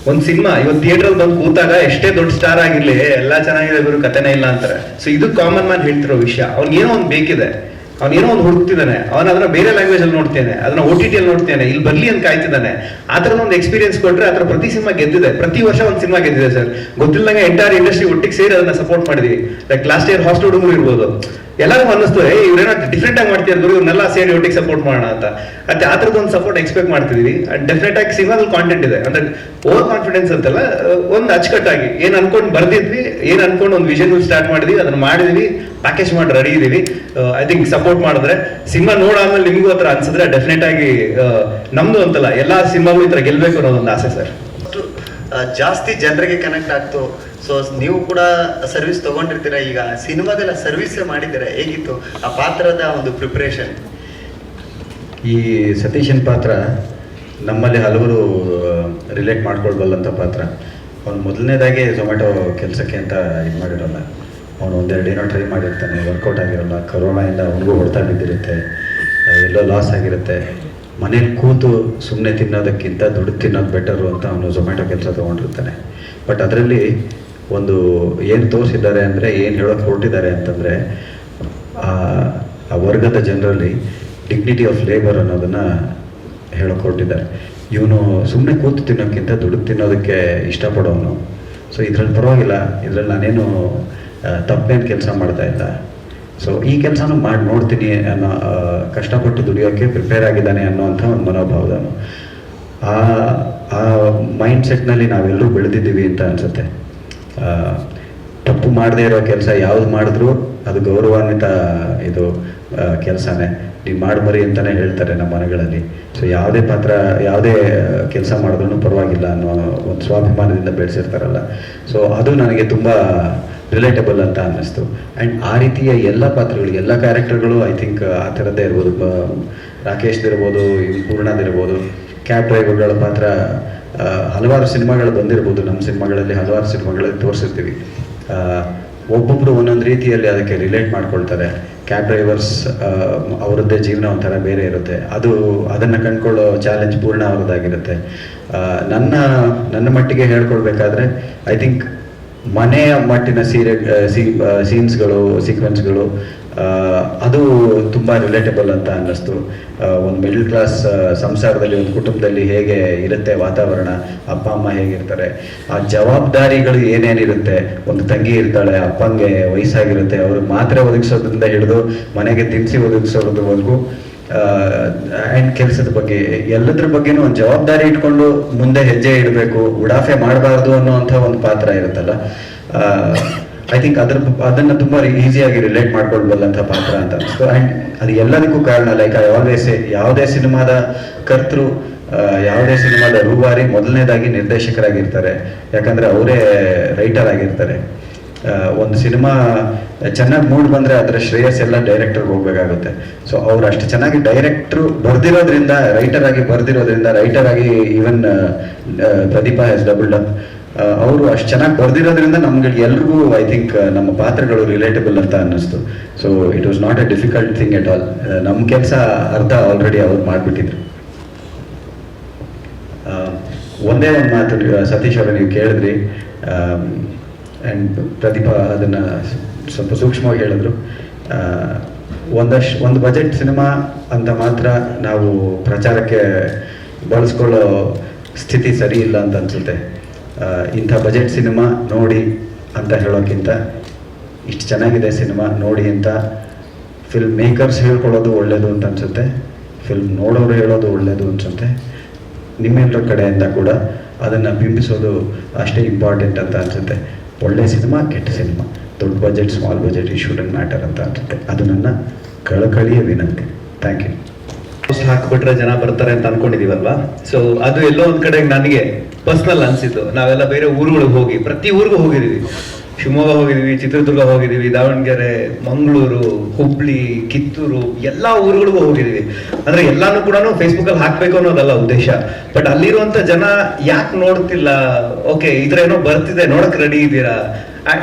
[SPEAKER 1] ಒಂದ್ ಸಿನಿಮಾ ಇವತ್ತು ಥಿಯೇಟರ್ ಬಂದು ಕೂತಾಗ ಎಷ್ಟೇ ದೊಡ್ಡ ಸ್ಟಾರ್ ಆಗಿರ್ಲಿ, ಎಲ್ಲಾ ಚೆನ್ನಾಗಿದೆ ಇವರು ಕಥೆನೇ ಇಲ್ಲ ಅಂತಾರೆ. ಸೊ ಇದು ಕಾಮನ್ ಮ್ಯಾನ್ ಹೇಳ್ತಿರೋ ವಿಷಯ. ಏನೋ ಒಂದ್ ಬೇಕಿದೆ. ಅವ್ನ ಏನೋ ಒಂದು ಹುಡುಕ್ತಿದ್ದಾನೆ. ಅವನ ಅದನ್ನ ಬೇರೆ ಲ್ಯಾಂಗ್ವೇಜ್ ಅಲ್ಲಿ ನೋಡ್ತೇನೆ ಅದನ್ನ ಓ ಟಿ ಟಿ ಅಲ್ಲಿ ನೋಡ್ತೇನೆ ಇಲ್ಲಿ ಬರ್ಲಿ ಅಂತ ಕಾಯ್ತಿದ್ದಾನೆ. ಆ ಒಂದು ಎಕ್ಸ್ಪೀರಿಯನ್ಸ್ ಕೊಟ್ರೆ ಅದರ ಪ್ರತಿ ಸಿನಿಮಾ ಗೆದ್ದಿದೆ. ಪ್ರತಿ ವರ್ಷ ಒಂದು ಸಿನಿಮಾ ಗೆದ್ದಿದೆ ಸರ್. ಗೊತ್ತಿಲ್ಲದಂಗೆ ಎಂಟೈರ್ ಇಂಡಸ್ಟ್ರಿ ಒಟ್ಟಿಗೆ ಸೇರಿ ಅದನ್ನ ಸಪೋರ್ಟ್ ಮಾಡಿದ್ವಿ. ಲೈಕ್ ಲಾಸ್ಟ್ ಇಯರ್ ಹಾಸ್ಟೆಲ್ ಹುಡುಗರು ಇರ್ಬೋದು. ಎಲ್ಲರಿಗೂ ಅನ್ನಿಸ್ತು ಏ ಇವ್ರೇನೋ ಡಿಫ್ರೆಂಟ್ ಆಗಿ ಮಾಡ್ತಿದ್ರು ಇವ್ರನ್ನೆಲ್ಲ ಸೇರಿ ಒಟ್ಟಿಗೆ ಸಪೋರ್ಟ್ ಮಾಡೋಣ ಅಂತ. ಮತ್ತೆ ಆ ಥರದ್ದು ಒಂದು ಸಪೋರ್ಟ್ ಎಕ್ಸ್ಪೆಕ್ಟ್ ಮಾಡ್ತಿದೀವಿ ಡೆಫಿನೆಟ್ ಆಗಿ ಸಿನಿಮಾದಲ್ಲಿ ಕಾಂಟೆಂಟ್ ಇದೆ. ಅಂದ್ರೆ ಓವರ್ ಕಾನ್ಫಿಡೆನ್ಸ್ ಅಂತಲ್ಲ ಒಂದು ಅಚ್ಚುಕಟ್ಟಾಗಿ. ಏನು ಅನ್ಕೊಂಡ್ ಬರ್ದಿದ್ವಿ ಏನು ಅನ್ಕೊಂಡು ಒಂದು ವಿಷನ್ ಸ್ಟಾರ್ಟ್ ಮಾಡಿದ್ವಿ ಅದನ್ನ ಮಾಡಿದ್ವಿ ಪ್ಯಾಕೇಜ್ ಮಾಡಿ ರೆಡಿ ಇದೀವಿ. ಐ ಥಿಂಕ್ ಸಪೋರ್ಟ್ ಮಾಡಿದ್ರೆ ಸಿನಿಮಾ ನೋಡಾದ್ಮೇಲೆ ನಿಮಗೂ ಹತ್ರ ಅನ್ಸಿದ್ರೆ ಡೆಫಿನೆಟ್ ಆಗಿ ಆ, ನಮ್ದು ಅಂತಲ್ಲ ಎಲ್ಲಾ ಸಿನಿಮಾಗಳು ಈ ತರ ಗೆಲ್ಬೇಕು ಅನ್ನೋದೊಂದು ಆಸೆ ಸರ್.
[SPEAKER 5] ಜಾಸ್ತಿ ಜನರಿಗೆ ಕನೆಕ್ಟ್ ಆಗ್ತು. ಸೊ ನೀವು ಕೂಡ ಸರ್ವಿಸ್ ತಗೊಂಡಿರ್ತೀರಾ? ಈಗ ಸಿನಿಮಾದೆಲ್ಲ ಸರ್ವಿಸ್ ಮಾಡಿದ್ದೀರ? ಹೇಗಿತ್ತು ಆ ಪಾತ್ರದ ಒಂದು ಪ್ರಿಪ್ರೇಷನ್
[SPEAKER 6] ಈ ಸತೀಶನ್ ಪಾತ್ರ ನಮ್ಮಲ್ಲಿ ಹಲವರು ರಿಲೇಟ್ ಮಾಡ್ಕೊಳ್ಬಲ್ಲಂಥ ಪಾತ್ರ. ಅವನು ಮೊದಲನೇದಾಗಿ ಝೊಮ್ಯಾಟೊ ಕೆಲಸಕ್ಕೆ ಅಂತ ಇದು ಮಾಡಿರೋಲ್ಲ. ಅವನು ಒಂದೆರಡು ಏನೋ ಟ್ರೈ ಮಾಡಿರ್ತಾನೆ. ವರ್ಕೌಟ್ ಆಗಿರಲ್ಲ. ಕರೋನಾಯಿಂದ ಅವನಿಗೂ ಹೊಡೆತ ಬಿದ್ದಿರುತ್ತೆ. ಎಲ್ಲೋ ಲಾಸ್ ಆಗಿರುತ್ತೆ. ಮನೇಲಿ ಕೂತು ಸುಮ್ಮನೆ ತಿನ್ನೋದಕ್ಕಿಂತ ದುಡ್ಡು ತಿನ್ನೋದು ಬೆಟರು ಅಂತ ಅವನು ಝೊಮ್ಯಾಟೊ ಕೆಲಸ ತೊಗೊಂಡಿರ್ತಾನೆ. ಬಟ್ ಅದರಲ್ಲಿ ಒಂದು ಏನು ತೋರಿಸಿದ್ದಾರೆ ಅಂದರೆ, ಏನು ಹೇಳೋಕೆ ಹೊರಟಿದ್ದಾರೆ ಅಂತಂದರೆ, ಆ ವರ್ಗದ ಜನರಲ್ಲಿ ಡಿಗ್ನಿಟಿ ಆಫ್ ಲೇಬರ್ ಅನ್ನೋದನ್ನು ಹೇಳೋಕೆ ಹೊರಟಿದ್ದಾರೆ. ಇವನು ಸುಮ್ಮನೆ ಕೂತು ತಿನ್ನೋಕ್ಕಿಂತ ದುಡ್ಡು ತಿನ್ನೋದಕ್ಕೆ ಇಷ್ಟಪಡೋನು. ಸೊ ಇದ್ರಲ್ಲಿ ಪರವಾಗಿಲ್ಲ. ಇದ್ರಲ್ಲಿ ನಾನೇನು ತಪ್ಪೇನು ಕೆಲಸ ಮಾಡ್ತಾ ಇಲ್ಲ. ಸೊ ಈ ಕೆಲಸನೂ ಮಾಡಿ, ನೋಡ್ತೀನಿ ಅನ್ನೋ ಕಷ್ಟಪಟ್ಟು ದುಡಿಯೋಕ್ಕೆ ಪ್ರಿಪೇರ್ ಆಗಿದ್ದಾನೆ ಅನ್ನೋವಂಥ ಒಂದು ಮನೋಭಾವದನು ಆ ಆ ಮೈಂಡ್ ಸೆಟ್ನಲ್ಲಿ ನಾವೆಲ್ಲರೂ ಬೆಳೆದಿದ್ದೀವಿ ಅಂತ ಅನಿಸುತ್ತೆ. ತಪ್ಪು ಮಾಡದೇ ಇರೋ ಕೆಲಸ ಯಾವ್ದು ಮಾಡಿದ್ರೂ ಅದು ಗೌರವಾನ್ವಿತ, ಇದು ಕೆಲಸನೇ. ನೀವು ಮಾಡಬರಿ ಅಂತಲೇ ಹೇಳ್ತಾರೆ ನಮ್ಮ ಮನೆಗಳಲ್ಲಿ. ಸೊ ಯಾವುದೇ ಪಾತ್ರ, ಯಾವುದೇ ಕೆಲಸ ಮಾಡಿದ್ರು ಪರವಾಗಿಲ್ಲ ಅನ್ನೋ ಒಂದು ಸ್ವಾಭಿಮಾನದಿಂದ ಬೆಳೆಸಿರ್ತಾರಲ್ಲ. ಸೊ ಅದು ನನಗೆ ತುಂಬ ರಿಲೇಟಬಲ್ ಅಂತ ಅನ್ನಿಸ್ತು. ಆ್ಯಂಡ್ ಆ ರೀತಿಯ ಎಲ್ಲ ಪಾತ್ರಗಳು, ಎಲ್ಲ ಕ್ಯಾರೆಕ್ಟರ್ಗಳು ಐ ಥಿಂಕ್ ಆ ಥರದ್ದೇ ಇರ್ಬೋದು. ರಾಕೇಶ್ದಿರ್ಬೋದು ಪೂರ್ಣದಿರ್ಬೋದು ಕ್ಯಾಬ್ ಡ್ರೈವರ್ಗಳ ಪಾತ್ರ ಹಲವಾರು ಸಿನಿಮಾಗಳು ಬಂದಿರ್ಬೋದು. ನಮ್ಮ ಸಿನಿಮಾಗಳಲ್ಲಿ ಹಲವಾರು ಸಿನಿಮಾಗಳಲ್ಲಿ ತೋರಿಸಿರ್ತೀವಿ. ಒಬ್ಬೊಬ್ಬರು ಒಂದೊಂದು ರೀತಿಯಲ್ಲಿ ಅದಕ್ಕೆ ರಿಲೇಟ್ ಮಾಡ್ಕೊಳ್ತಾರೆ. ಕ್ಯಾಬ್ ಡ್ರೈವರ್ಸ್ ಅವರದ್ದೇ ಜೀವನ ಒಂಥರ ಬೇರೆ ಇರುತ್ತೆ. ಅದು, ಅದನ್ನು ಕಂಡ್ಕೊಳ್ಳೋ ಚಾಲೆಂಜ್ ಪೂರ್ಣ ಅವರದ್ದಾಗಿರುತ್ತೆ. ನನ್ನ ನನ್ನ ಮಟ್ಟಿಗೆ ಹೇಳ್ಕೊಳ್ಬೇಕಾದ್ರೆ ಐ ಥಿಂಕ್ ಮನೆಯ ಮಟ್ಟಿನ ಸೀರೆ ಸೀನ್ಸ್ಗಳು, ಸೀಕ್ವೆನ್ಸ್ಗಳು ಅದು ತುಂಬ ರಿಲೇಟಬಲ್ ಅಂತ ಅನ್ನಿಸ್ತು. ಒಂದು ಮಿಡಲ್ ಕ್ಲಾಸ್ ಸಂಸಾರದಲ್ಲಿ, ಒಂದು ಕುಟುಂಬದಲ್ಲಿ ಹೇಗೆ ಇರುತ್ತೆ ವಾತಾವರಣ, ಅಪ್ಪ, ಅಮ್ಮ ಹೇಗಿರ್ತಾರೆ ಆ ಜವಾಬ್ದಾರಿಗಳು ಏನೇನಿರುತ್ತೆ, ಒಂದು ತಂಗಿ ಇರ್ತಾಳೆ, ಅಪ್ಪಂಗೆ ವಯಸ್ಸಾಗಿರುತ್ತೆ ಅವ್ರಿಗೆ ಮಾತ್ರೆ ಒದಗಿಸೋದ್ರಿಂದ ಹಿಡಿದು ಮನೆಗೆ ತಿನ್ಸಿ ಒದಗಿಸೋದ್ರವರೆಗೂ ಆ್ಯಂಡ್ ಕೆಲಸದ ಬಗ್ಗೆ, ಎಲ್ಲದ್ರ ಬಗ್ಗೆನೂ ಒಂದು ಜವಾಬ್ದಾರಿ ಇಟ್ಕೊಂಡು ಮುಂದೆ ಹೆಜ್ಜೆ ಇಡಬೇಕು, ಉಡಾಫೆ ಮಾಡಬಾರ್ದು ಅನ್ನೋವಂಥ ಒಂದು ಪಾತ್ರ ಇರುತ್ತಲ್ಲ. ಐ ಥಿಂಕ್ ಅದ್ರ, ಅದನ್ನ ತುಂಬಾ ಈಸಿಯಾಗಿ ರಿಲೇಟ್ ಮಾಡ್ಕೊಳ್ಬಲ್ಲಂಥ ಪಾತ್ರ ಅಂತ ಅನಿಸ್ತು. ಆ್ಯಂಡ್ ಅದು ಎಲ್ಲದಕ್ಕೂ ಕಾರಣ ಲೈಕ್ ಐ ಆಲ್ವೇಸ್ ಯಾವುದೇ ಸಿನಿಮಾದ ಕರ್ತೃ ಯಾವುದೇ ಸಿನಿಮಾದ ರೂವಾರಿ ಮೊದಲನೇದಾಗಿ ನಿರ್ದೇಶಕರಾಗಿರ್ತಾರೆ. ಯಾಕಂದ್ರೆ ಅವರೇ ರೈಟರ್ ಆಗಿರ್ತಾರೆ. ಒಂದು ಸಿನಿಮಾ ಚೆನ್ನಾಗಿ ಮೂಡ್ ಬಂದ್ರೆ ಅದರ ಶ್ರೇಯಸ್ ಎಲ್ಲ ಡೈರೆಕ್ಟರ್ಗೆ ಹೋಗ್ಬೇಕಾಗುತ್ತೆ. ಸೊ ಅವ್ರು ಅಷ್ಟು ಚೆನ್ನಾಗಿ ಡೈರೆಕ್ಟ್ರು ಬರ್ದಿರೋದ್ರಿಂದ ರೈಟರ್ ಆಗಿ ಬರ್ದಿರೋದ್ರಿಂದ ರೈಟರ್ ಆಗಿ even Pradeep has double up ಅವರು ಅಷ್ಟು ಚೆನ್ನಾಗಿ ಬರ್ದಿರೋದ್ರಿಂದ ನಮ್ಗೆ ಎಲ್ರಿಗೂ ಐ ಥಿಂಕ್ ನಮ್ಮ ಪಾತ್ರಗಳು ರಿಲೇಟಬಲ್ ಅಂತ ಅನ್ನಿಸ್ತು. So it was not a difficult thing at all ನಮ್ಮ ಕೆಲಸ ಅರ್ಧ ಆಲ್ರೆಡಿ ಅವ್ರು ಮಾಡಿಬಿಟ್ಟಿದ್ರು. ಒಂದೇ ಒಂದು ಮಾತು ಸತೀಶ್ ಅವರು, ನೀವು ಕೇಳಿದ್ರಿ. ಆ್ಯಂಡ್ ಪ್ರದೀಪ ಅದನ್ನು ಸ್ವಲ್ಪ ಸೂಕ್ಷ್ಮವಾಗಿ ಹೇಳಿದ್ರು. ಒಂದಷ್ಟು ಒಂದು ಬಜೆಟ್ ಸಿನಿಮಾ ಅಂತ ಮಾತ್ರ ನಾವು ಪ್ರಚಾರಕ್ಕೆ ಬಳಸ್ಕೊಳ್ಳೋ ಸ್ಥಿತಿ ಸರಿ ಇಲ್ಲ ಅಂತ ಅನ್ಸುತ್ತೆ. ಇಂಥ ಬಜೆಟ್ ಸಿನಿಮಾ ನೋಡಿ ಅಂತ ಹೇಳೋಕ್ಕಿಂತ ಇಷ್ಟು ಚೆನ್ನಾಗಿದೆ ಸಿನಿಮಾ ನೋಡಿ ಅಂತ ಫಿಲ್ಮ್ ಮೇಕರ್ಸ್ ಹೇಳ್ಕೊಳ್ಳೋದು ಒಳ್ಳೆಯದು ಅಂತ ಅನಿಸುತ್ತೆ. ಫಿಲ್ಮ್ ನೋಡೋರು ಹೇಳೋದು ಒಳ್ಳೆಯದು ಅನಿಸುತ್ತೆ. ನಿಮ್ಮೆಲ್ಲರ ಕಡೆಯಿಂದ ಕೂಡ ಅದನ್ನು ಬಿಂಬಿಸೋದು ಅಷ್ಟೇ ಇಂಪಾರ್ಟೆಂಟ್ ಅಂತ ಅನ್ಸುತ್ತೆ. ಒಳ್ಳೆ ಸಿನಿಮಾ, ಕೆಟ್ಟ ಸಿನಿಮಾ. ದೊಡ್ಡ ಬಜೆಟ್ ಸ್ಮಾಲ್ ಬಜೆಟ್ ಈ ಶೂಟಿಂಗ್ ಮ್ಯಾಟರ್ ಅಂತ ಅನ್ಸುತ್ತೆ. ಅದು ನನ್ನ ಕಳಕಳಿಯ ವಿನಂತಿ. ಥ್ಯಾಂಕ್ ಯು
[SPEAKER 1] ಪೋಸ್ಟ್ ಹಾಕ್ಬಿಟ್ರೆ ಜನ ಬರ್ತಾರೆ ಅಂತ ಅನ್ಕೊಂಡಿದೀವಲ್ವಾ? ಸೊ ಅದು ಎಲ್ಲೋ ಒಂದ್ ಕಡೆ ನನಗೆ ಪರ್ಸನಲ್ ಅನ್ಸಿತ್ತು. ನಾವೆಲ್ಲ ಬೇರೆ ಊರುಗಳಿಗೆ ಹೋಗಿ, ಪ್ರತಿ ಊರಿಗೂ ಹೋಗಿದೀವಿ ಶಿವಮೊಗ್ಗ ಹೋಗಿದ್ದೀವಿ, ಚಿತ್ರದುರ್ಗ ಹೋಗಿದ್ದೀವಿ, ದಾವಣಗೆರೆ, ಮಂಗಳೂರು, ಹುಬ್ಳಿ, ಕಿತ್ತೂರು, ಎಲ್ಲಾ ಊರುಗಳಿಗೂ ಹೋಗಿದೀವಿ ಅಂದ್ರೆ ಎಲ್ಲಾನು ಕೂಡ ಫೇಸ್ಬುಕ್ ಅಲ್ಲಿ ಹಾಕ್ಬೇಕು ಅನ್ನೋದಲ್ಲ ಉದ್ದೇಶ. ಬಟ್ ಅಲ್ಲಿರುವಂಥ ಜನ ಯಾಕೆ ನೋಡ್ತಿಲ್ಲ? ಓಕೆ ಇದ್ರೇನೋ ಬರ್ತಿದೆ ನೋಡಕ್ಕೆ ರೆಡಿ ಇದ್ದೀರಾ?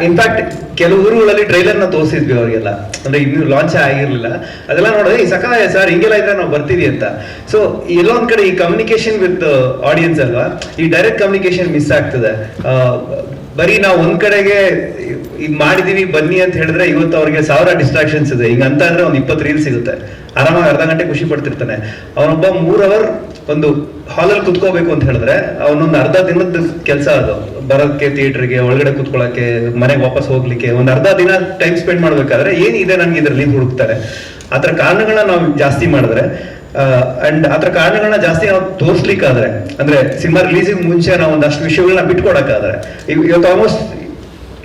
[SPEAKER 1] ಇನ್ಫ್ಯಾಕ್ಟ್ ಕೆಲವು ಊರುಗಳಲ್ಲಿ ಟ್ರೈಲರ್ನ ತೋರಿಸಿದ್ವಿ ಅವರಿಗೆಲ್ಲ. ಅಂದ್ರೆ ಇನ್ನೂ ಲಾಂಚ್ ಆಗಿರಲಿಲ್ಲ. ಅದೆಲ್ಲ ನೋಡಿದ್ರೆ ಈ ಸಕಾಲ ಸರ್, ಹಿಂಗೆಲ್ಲ ಇದ್ರೆ ನಾವು ಬರ್ತೀವಿ ಅಂತ. ಸೊ ಎಲ್ಲೊಂದು ಕಡೆ ಈ ಕಮ್ಯುನಿಕೇಶನ್ ವಿತ್ ಆಡಿಯನ್ಸ್ ಅಲ್ವಾ? ಈ ಡೈರೆಕ್ಟ್ ಕಮ್ಯುನಿಕೇಶನ್ ಮಿಸ್ ಆಗ್ತದೆ. ಬರೀ ನಾವು ಒಂದ್ ಕಡೆಗೆ ಈಗ ಮಾಡಿದೀವಿ, ಬನ್ನಿ ಅಂತ ಹೇಳಿದ್ರೆ ಇವತ್ತು ಅವ್ರಿಗೆ ಸಾವಿರ ಡಿಸ್ಟ್ರಾಕ್ಷನ್ಸ್ ಇದೆ. ಈಗ ಅಂತ ಅಂದ್ರೆ ಒಂದು ಇಪ್ಪತ್ತು ರೀಲ್ ಸಿಗುತ್ತೆ. ಆರಾಮಾಗಿ ಅರ್ಧ ಗಂಟೆ ಖುಷಿ ಪಡ್ತಿರ್ತಾನೆ. ಅವನೊಬ್ಬ ಮೂರ್ ಅವರ್ ಒಂದು ಹಾಲಲ್ಲಿ ಕುತ್ಕೋಬೇಕು ಅಂತ ಹೇಳಿದ್ರೆ ಅವನೊಂದು ಅರ್ಧ ದಿನದ ಕೆಲಸ ಅದು. ಬರೋಕ್ಕೆ ಥಿಯೇಟರ್ಗೆ ಒಳಗಡೆ ಕುತ್ಕೊಳ್ಳೋಕೆ ಮನೆಗೆ ವಾಪಸ್ ಹೋಗ್ಲಿಕ್ಕೆ, ಒಂದು ಅರ್ಧ ದಿನ ಟೈಮ್ ಸ್ಪೆಂಡ್ ಮಾಡ್ಬೇಕಾದ್ರೆ ಏನಿದೆ ನನ್ಗೆ ಇದರಲ್ಲಿ ಹುಡುಕ್ತಾರೆ ಆತರ ಕಾರಣಗಳನ್ನ ನಾವು ಜಾಸ್ತಿ ಮಾಡಿದ್ರೆ ಅಂಡ್ ಅದರ ಕಾರಣಗಳನ್ನ ಜಾಸ್ತಿ ನಾವು ತೋರಿಸ್ಲಿಕ್ಕಾದ್ರೆ, ಅಂದ್ರೆ ಸಿನಿಮಾ ರಿಲೀಸಿಂಗ್ ಮುಂಚೆ ನಾವು ಒಂದಷ್ಟು ವಿಷಯಗಳನ್ನ ಬಿಟ್ಕೊಡಕ್ಕಾದ್ರೆ, ಇವ್- ಇವತ್ತು ಆಲ್ಮೋಸ್ಟ್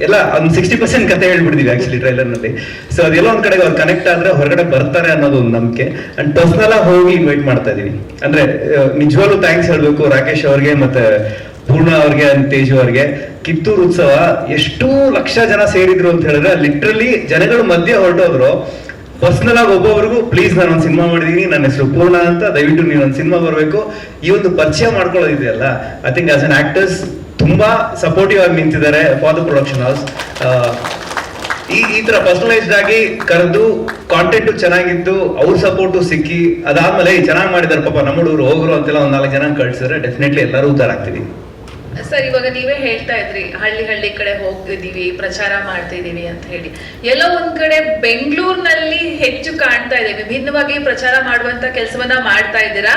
[SPEAKER 1] ಎಲ್ಲ ಒಂದು ಸಿಕ್ಸ್ಟಿ ಪರ್ಸೆಂಟ್ ಕತೆ ಹೇಳ್ಬಿಡ್ತೀವಿ ಆಕ್ಚುಲಿ ಟ್ರೈಲರ್ನಲ್ಲಿ. ಸೊ ಅದೆಲ್ಲ ಒಂದ್ ಕಡೆಗೆ ಅವ್ರು ಕನೆಕ್ಟ್ ಆದ್ರೆ ಹೊರಗಡೆ ಬರ್ತಾರೆ ಅನ್ನೋದು ಒಂದು ನಂಬಿಕೆ. ಅಂಡ್ ಪರ್ಸನಲ್ ಆಗಿ ಹೋಗಿ ಇನ್ವೈಟ್ ಮಾಡ್ತಾ ಇದೀವಿ ಅಂದ್ರೆ ನಿಜವಾಗ್ಲೂ ಥ್ಯಾಂಕ್ಸ್ ಹೇಳ್ಬೇಕು ರಾಕೇಶ್ ಅವ್ರಿಗೆ ಮತ್ತೆ ಪೂರ್ಣ ಅವ್ರಿಗೆ ತೇಜು ಅವ್ರಿಗೆ. ಕಿತ್ತೂರು ಉತ್ಸವ ಎಷ್ಟು ಲಕ್ಷ ಜನ ಸೇರಿದ್ರು ಅಂತ ಹೇಳಿದ್ರೆ ಲಿಟ್ರಲಿ ಜನಗಳು ಮಧ್ಯೆ ಹೊರಟೋದ್ರು. ಪರ್ಸನಲ್ ಆಗಿ ಒಬ್ಬೊಬ್ರಿಗೂ ಪ್ಲೀಸ್ ನಾನು ಒಂದು ಸಿನಿಮಾ ಮಾಡಿದೀನಿ, ನನ್ನ ಹೆಸರು ಪೂರ್ಣ ಅಂತ, ದಯವಿಟ್ಟು ನೀವು ಒಂದು ಸಿನಿಮಾ ಬರಬೇಕು. ಈ ಒಂದು ಪರಿಚಯ ಮಾಡ್ಕೊಳ್ಳೋದಿದೆಯಲ್ಲ I think as an actors ತುಂಬಾ ಸಪೋರ್ಟಿವ್ ಆಗಿ ನಿಂತಿದ್ದಾರೆ ಫಾರ್ ದ ಪ್ರೊಡಕ್ಷನ್ ಹೌಸ್ ಈ ಈ ತರ ಪರ್ಸನಲೈಸ್ಡ್ ಆಗಿ ಕರೆದು ಕಾಂಟೆಂಟ್ ಚೆನ್ನಾಗಿತ್ತು, ಅವ್ರ ಸಪೋರ್ಟು ಸಿಕ್ಕಿ, ಅದಾದ್ಮೇಲೆ ಚೆನ್ನಾಗಿ ಮಾಡಿದಾರೆ ಪಾಪ, ನಮ್ಮ ಹುಡುಗರು ಹೋಗ್ರು ಅಂತೆಲ್ಲ ಒಂದ್ ನಾಲ್ಕು ಜನ ಕಳ್ಸಿದ್ರೆ ಡೆಫಿನೆಟ್ಲಿ ಎಲ್ಲರೂ ಉದ್ದಾರ ಆಗ್ತೀವಿ.
[SPEAKER 7] ಸರ್, ಇವಾಗ ನೀವೇ ಹೇಳ್ತಾ ಇದ್ರಿ, ಹಳ್ಳಿ ಹಳ್ಳಿ ಕಡೆ ಹೋಗ್ತಿದೀವಿ ಪ್ರಚಾರ ಮಾಡ್ತಿದೀವಿ ಅಂತ ಹೇಳಿ. ಎಲ್ಲೋ ಒಂದ್ ಕಡೆ ಬೆಂಗಳೂರಿನಲ್ಲಿ ಹೆಚ್ಚು ಕಾಣ್ತಾ ಇದೆ. ವಿಭಿನ್ನವಾಗಿ ಪ್ರಚಾರ ಮಾಡುವಂತ ಕೆಲಸವನ್ನ ಮಾಡ್ತಾ ಇದ್ದೀರಾ?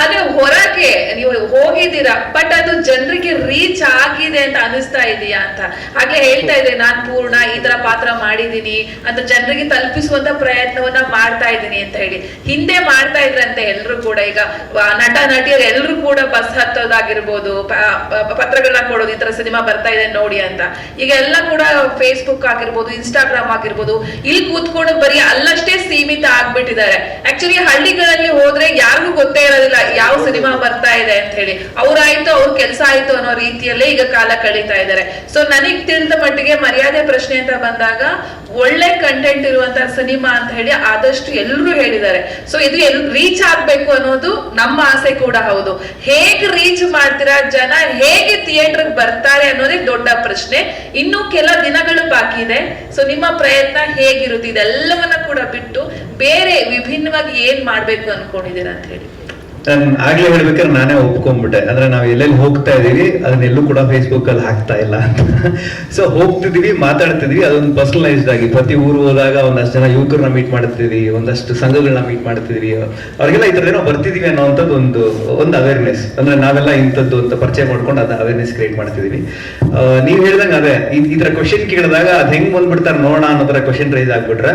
[SPEAKER 7] ಆದ್ರೆ ಹೊರಗೆ ನೀವು ಹೋಗಿದ್ದೀರಾ? ಬಟ್ ಅದು ಜನರಿಗೆ ರೀಚ್ ಆಗಿದೆ ಅಂತ ಅನಿಸ್ತಾ ಇದೆಯಾ ಅಂತ. ಹಾಗೆ ಹೇಳ್ತಾ ಇದ್ದೆ ನಾನ್ ಪೂರ್ಣ ಈ ತರ ಪಾತ್ರ ಮಾಡಿದೀನಿ ಅಂತ ಜನರಿಗೆ ತಲುಪಿಸುವಂತ ಪ್ರಯತ್ನವನ್ನ ಮಾಡ್ತಾ ಇದ್ದೀನಿ ಅಂತ ಹೇಳಿ. ಹಿಂದೆ ಮಾಡ್ತಾ ಇದ್ರಂತೆ ಎಲ್ರು ಕೂಡ. ಈಗ ನಟ ನಟಿಯರು ಎಲ್ರು ಕೂಡ ಬಸ್ ಹತ್ತೋದಾಗಿರ್ಬೋದು ಪತ್ರಗಳನ್ನ ಕೊಡೋದು ಈ ತರ ಸಿನಿಮಾ ಬರ್ತಾ ಇದೆ ನೋಡಿ ಅಂತ. ಈಗ ಎಲ್ಲ ಕೂಡ ಫೇಸ್ಬುಕ್ ಆಗಿರ್ಬೋದು ಇನ್ಸ್ಟಾಗ್ರಾಮ್ ಆಗಿರ್ಬೋದು ಇಲ್ಲಿ ಕೂತ್ಕೊಂಡು ಬರೀ ಅಲ್ಲಷ್ಟೇ ಸೀಮಿತ ಆಗ್ಬಿಟ್ಟಿದ್ದಾರೆ. ಆಕ್ಚುಲಿ ಹಳ್ಳಿಗಳಲ್ಲಿ ಹೋದ್ರೆ ಯಾರಿಗೂ ಗೊತ್ತೇ ಇರೋದಿಲ್ಲ ಯಾವ ಸಿನಿಮಾ ಬರ್ತಾ ಇದೆ ಅಂತ ಹೇಳಿ. ಅವ್ರಾಯ್ತು ಅವ್ರ ಕೆಲಸ ಆಯ್ತು ಅನ್ನೋ ರೀತಿಯಲ್ಲೇ ಈಗ ಕಾಲ ಕಳೀತಾ ಇದ್ದಾರೆ. ಸೊ ನನಗ್ ತಿಳಿದ ಮಟ್ಟಿಗೆ ಮರ್ಯಾದೆ ಪ್ರಶ್ನೆ ಅಂತ ಬಂದಾಗ ಒಳ್ಳೆ ಕಂಟೆಂಟ್ ಇರುವಂತ ಸಿನಿಮಾ ಅಂತ ಹೇಳಿ ಆದಷ್ಟು ಎಲ್ಲರೂ ಹೇಳಿದ್ದಾರೆ. ಸೊ ಇದು ಎಲ್ ರೀಚ್ ಆಗ್ಬೇಕು ಅನ್ನೋದು ನಮ್ಮ ಆಸೆ ಕೂಡ ಹೌದು. ಹೇಗ್ ರೀಚ್ ಮಾಡ್ತೀರಾ ಜನ ಹೇಗೆ ಥಿಯೇಟರ್ ಬರ್ತಾರೆ ಅನ್ನೋದೇ ದೊಡ್ಡ ಪ್ರಶ್ನೆ. ಇನ್ನು ಕೆಲ ದಿನಗಳು ಬಾಕಿ ಇದೆ. ಸೊ ನಿಮ್ಮ ಪ್ರಯತ್ನ ಹೇಗಿರುತ್ತೆ ಇದೆಲ್ಲವನ್ನ ಕೂಡ ಬಿಟ್ಟು ಬೇರೆ ವಿಭಿನ್ನವಾಗಿ ಏನ್ ಮಾಡ್ಬೇಕು ಅನ್ಕೊಂಡಿದ್ದೀರಾ ಅಂತ ಹೇಳಿ.
[SPEAKER 1] ನಾನು ಆಗ್ಲೇ ಹೇಳ್ಬೇಕಾದ್ರೆ ನಾನೇ ಒಪ್ಕೊಂಡ್ಬಿಟ್ಟೆ. ಅಂದ್ರೆ ನಾವು ಎಲ್ಲೆಲ್ಲಿ ಹೋಗ್ತಾ ಇದೀವಿ ಅದನ್ನೆಲ್ಲೂ ಕೂಡ ಫೇಸ್ಬುಕ್ ಅಲ್ಲಿ ಹಾಕ್ತಾ ಇಲ್ಲ ಸೊ ಹೋಗ್ತಿದೀವಿ ಮಾತಾಡ್ತಿದೀವಿ ಅದೊಂದು ಪರ್ಸನಲೈಸ್ಡ್ ಆಗಿ. ಪ್ರತಿ ಊರು ಹೋದಾಗ ಒಂದಷ್ಟು ಜನ ಯುವಕರನ್ನ ಮೀಟ್ ಮಾಡ್ತಿದ್ವಿ ಒಂದಷ್ಟು ಸಂಘಗಳನ್ನ ಮೀಟ್ ಮಾಡ್ತಿದ್ವಿ ಅವ್ರಿಗೆಲ್ಲ ಈ ಥರದ್ದೇನೋ ಬರ್ತಿದೀವಿ ಅನ್ನೋಂಥದ್ದು ಒಂದು ಒಂದು ಅವೇರ್ನೆಸ್ ಅಂದ್ರೆ ನಾವೆಲ್ಲ ಇಂಥದ್ದು ಅಂತ ಪರಿಚಯ ಮಾಡ್ಕೊಂಡು ಅದ ಅವೇರ್ನೆಸ್ ಕ್ರಿಯೇಟ್ ಮಾಡ್ತಿದೀವಿ ನೀವು ಹೇಳ್ದಂಗೆ ಅದೇ, ಈ- ತರ ಕ್ವಶನ್ ಕೇಳಿದಾಗ ಅದ್ ಹೆಂಗ್ ಬಂದ್ಬಿಡ್ತಾರೆ ನೋಡೋಣ ಅನ್ನೋ ತರ ಕ್ವಶನ್ ರೈಸ್ ಆಗ್ಬಿಟ್ರೆ